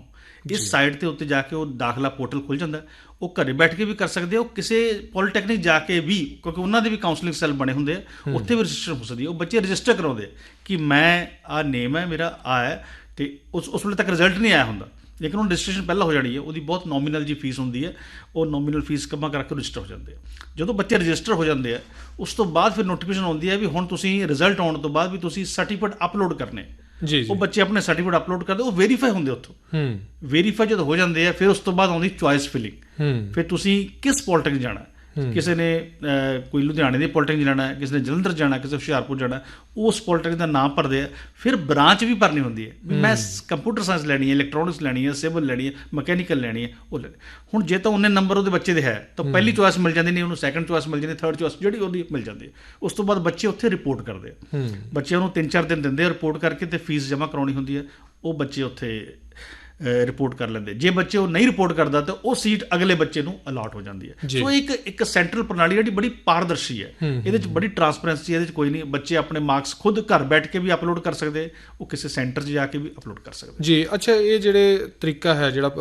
ਇਸ ਸਾਈਟ ਤੇ ਉੱਤੇ ਜਾ ਕੇ ਉਹ ਦਾਖਲਾ ਪੋਰਟਲ ਖੁੱਲ ਜਾਂਦਾ ਹੈ। ਉਹ ਘਰੇ ਬੈਠ ਕੇ ਵੀ ਕਰ ਸਕਦੇ ਉਹ ਕਿਸੇ ਪੋਲੀਟੈਕਨਿਕ ਜਾ ਕੇ ਵੀ ਕਿਉਂਕਿ ਉਹਨਾਂ ਦੇ ਵੀ ਕਾਉਂਸਲਿੰਗ ਸੈੱਲ ਬਣੇ ਹੁੰਦੇ ਆ ਉੱਥੇ ਵੀ ਰਜਿਸਟਰ ਹੋ ਸਕਦੀ ਹੈ ਉਹ ਬੱਚੇ ਰਜਿਸਟਰ ਕਰਾਉਂਦੇ ਕਿ ਮੈਂ ਆ ਨੇਮ ਹੈ ਮੇਰਾ ਆ ਹੈ ਤੇ ਉਸ ਉਸ ਵੇਲੇ ਤੱਕ ਰਿਜ਼ਲਟ ਨਹੀਂ ਆਇਆ ਹੁੰਦਾ। ਲੇਕਿਨ ਉਹ ਰਜਿਸਟ੍ਰੇਸ਼ਨ ਪਹਿਲਾਂ ਹੋ ਜਾਣੀ ਹੈ ਉਹਦੀ ਬਹੁਤ ਨੋਮੀਨਲ ਜੀ ਫੀਸ ਹੁੰਦੀ ਹੈ ਉਹ ਨੋਮੀਨਲ ਫੀਸ ਕਮਾ ਕਰਕੇ ਰਜਿਸਟਰ ਹੋ ਜਾਂਦੇ ਆ। ਜਦੋਂ ਬੱਚੇ ਰਜਿਸਟਰ ਹੋ ਜਾਂਦੇ ਆ ਉਸ ਤੋਂ ਬਾਅਦ ਫਿਰ ਨੋਟੀਫਿਕੇਸ਼ਨ ਆਉਂਦੀ ਹੈ ਵੀ ਹੁਣ ਤੁਸੀਂ ਰਿਜ਼ਲਟ ਆਉਣ ਤੋਂ ਬਾਅਦ ਵੀ ਤੁਸੀਂ ਸਰਟੀਫਿਕੇਟ ਅਪਲੋਡ ਕਰਨੇ ਜੀ ਜੀ। ਉਹ ਬੱਚੇ ਆਪਣੇ ਸਰਟੀਫਿਕੇਟ ਅਪਲੋਡ ਕਰਦੇ ਉਹ ਵੈਰੀਫਾਈ ਹੁੰਦੇ ਉੱਥੋਂ। ਹੂੰ। ਵੈਰੀਫਾਈ ਜਦੋਂ ਹੋ ਜਾਂਦੇ ਆ ਫਿਰ ਉਸ ਤੋਂ ਬਾਅਦ ਆਉਂਦੀ ਚੁਆਇਸ ਫਿਲਿੰਗ ਹੂੰ। ਫਿਰ ਤੁਸੀਂ ਕਿਸ ਪੋਲੀਟੈਕਨਿਕ ਜਾਣਾ? ਕਿਸੇ ਨੇ ਕੋਈ ਲੁਧਿਆਣੇ ਦੇ ਪੋਲੀਟੈਕਨਿਕ ਜਾਣਾ ਹੈ ਕਿਸੇ ਨੇ ਜਲੰਧਰ ਜਾਣਾ ਹੈ, ਕਿਸੇ ਹੁਸ਼ਿਆਰਪੁਰ ਜਾਣਾ ਹੈ, ਉਸ ਪੋਲੀਟੈਕਨਿਕ ਦਾ ਨਾਮ ਭਰਦੇ ਆ। ਫਿਰ ਬ੍ਰਾਂਚ ਵੀ ਭਰਨੀ ਹੁੰਦੀ ਹੈ। ਵੀ ਮੈਂ ਕੰਪਿਊਟਰ ਸਾਇੰਸ ਲੈਣੀ ਹੈ ਇਲੈਕਟ੍ਰੋਨਿਕਸ ਲੈਣੀ ਹੈ ਸਿਵਲ ਲੈਣੀ ਹੈ ਮਕੈਨੀਕਲ ਲੈਣੀ ਹੈ ਉਹ ਲੈਣੀ ਹੁਣ ਜੇ ਤਾਂ ਉਹਨੇ ਨੰਬਰ ਉਹਦੇ ਬੱਚੇ ਦੇ ਹੈ ਤਾਂ ਪਹਿਲੀ ਚੁਆਇਸ ਮਿਲ ਜਾਂਦੀ ਨਹੀਂ ਉਹਨੂੰ ਸੈਕੰਡ ਚੁਆਇਸ ਮਿਲ ਜਾਂਦੀ ਥਰਡ ਚੁਆਇਸ ਜਿਹੜੀ ਉਹਦੀ ਮਿਲ ਜਾਂਦੀ ਹੈ। ਉਸ ਤੋਂ ਬਾਅਦ ਬੱਚੇ ਉੱਥੇ ਰਿਪੋਰਟ ਕਰਦੇ ਆ। ਹੂੰ। ਬੱਚਿਆਂ ਨੂੰ 3-4 ਦਿਨ ਦਿੰਦੇ ਆ ਰਿਪੋਰਟ ਕਰਕੇ ਤੇ ਫੀਸ ਜਮ੍ਹਾਂ ਕਰਾਉਣੀ ਹੁੰਦੀ ਹੈ। ਉਹ ਬੱਚੇ ਉੱਥੇ ਰਿਪੋਰਟ ਕਰ ਲੈਂਦੇ। ਜੇ ਬੱਚੇ ਉਹ ਨਹੀਂ ਰਿਪੋਰਟ ਕਰਦਾ ਤਾਂ ਉਹ ਸੀਟ ਅਗਲੇ ਬੱਚੇ ਨੂੰ ਅਲਾਟ ਹੋ ਜਾਂਦੀ ਹੈ। ਸੋ ਇੱਕ ਇੱਕ ਸੈਂਟਰਲ ਪ੍ਰਣਾਲੀ ਜਿਹੜੀ ਬੜੀ ਪਾਰਦਰਸ਼ੀ ਹੈ। ਇਹਦੇ ਵਿੱਚ ਬੜੀ ਟਰਾਂਸਪੇਰੈਂਸੀ ਇਹਦੇ ਵਿੱਚ ਕੋਈ ਨਹੀਂ। ਬੱਚੇ ਆਪਣੇ ਮਾਰਕਸ ਖੁਦ ਘਰ ਬੈਠ ਕੇ ਵੀ ਅਪਲੋਡ ਕਰ ਸਕਦੇ ਉਹ ਕਿਸੇ ਸੈਂਟਰ 'ਚ ਜਾ ਕੇ ਵੀ ਅਪਲੋਡ ਕਰ ਸਕਦੇ। ਜੀ ਅੱਛਾ ਇਹ ਜਿਹੜੇ ਤਰੀਕਾ ਹੈ ਜਿਹੜਾ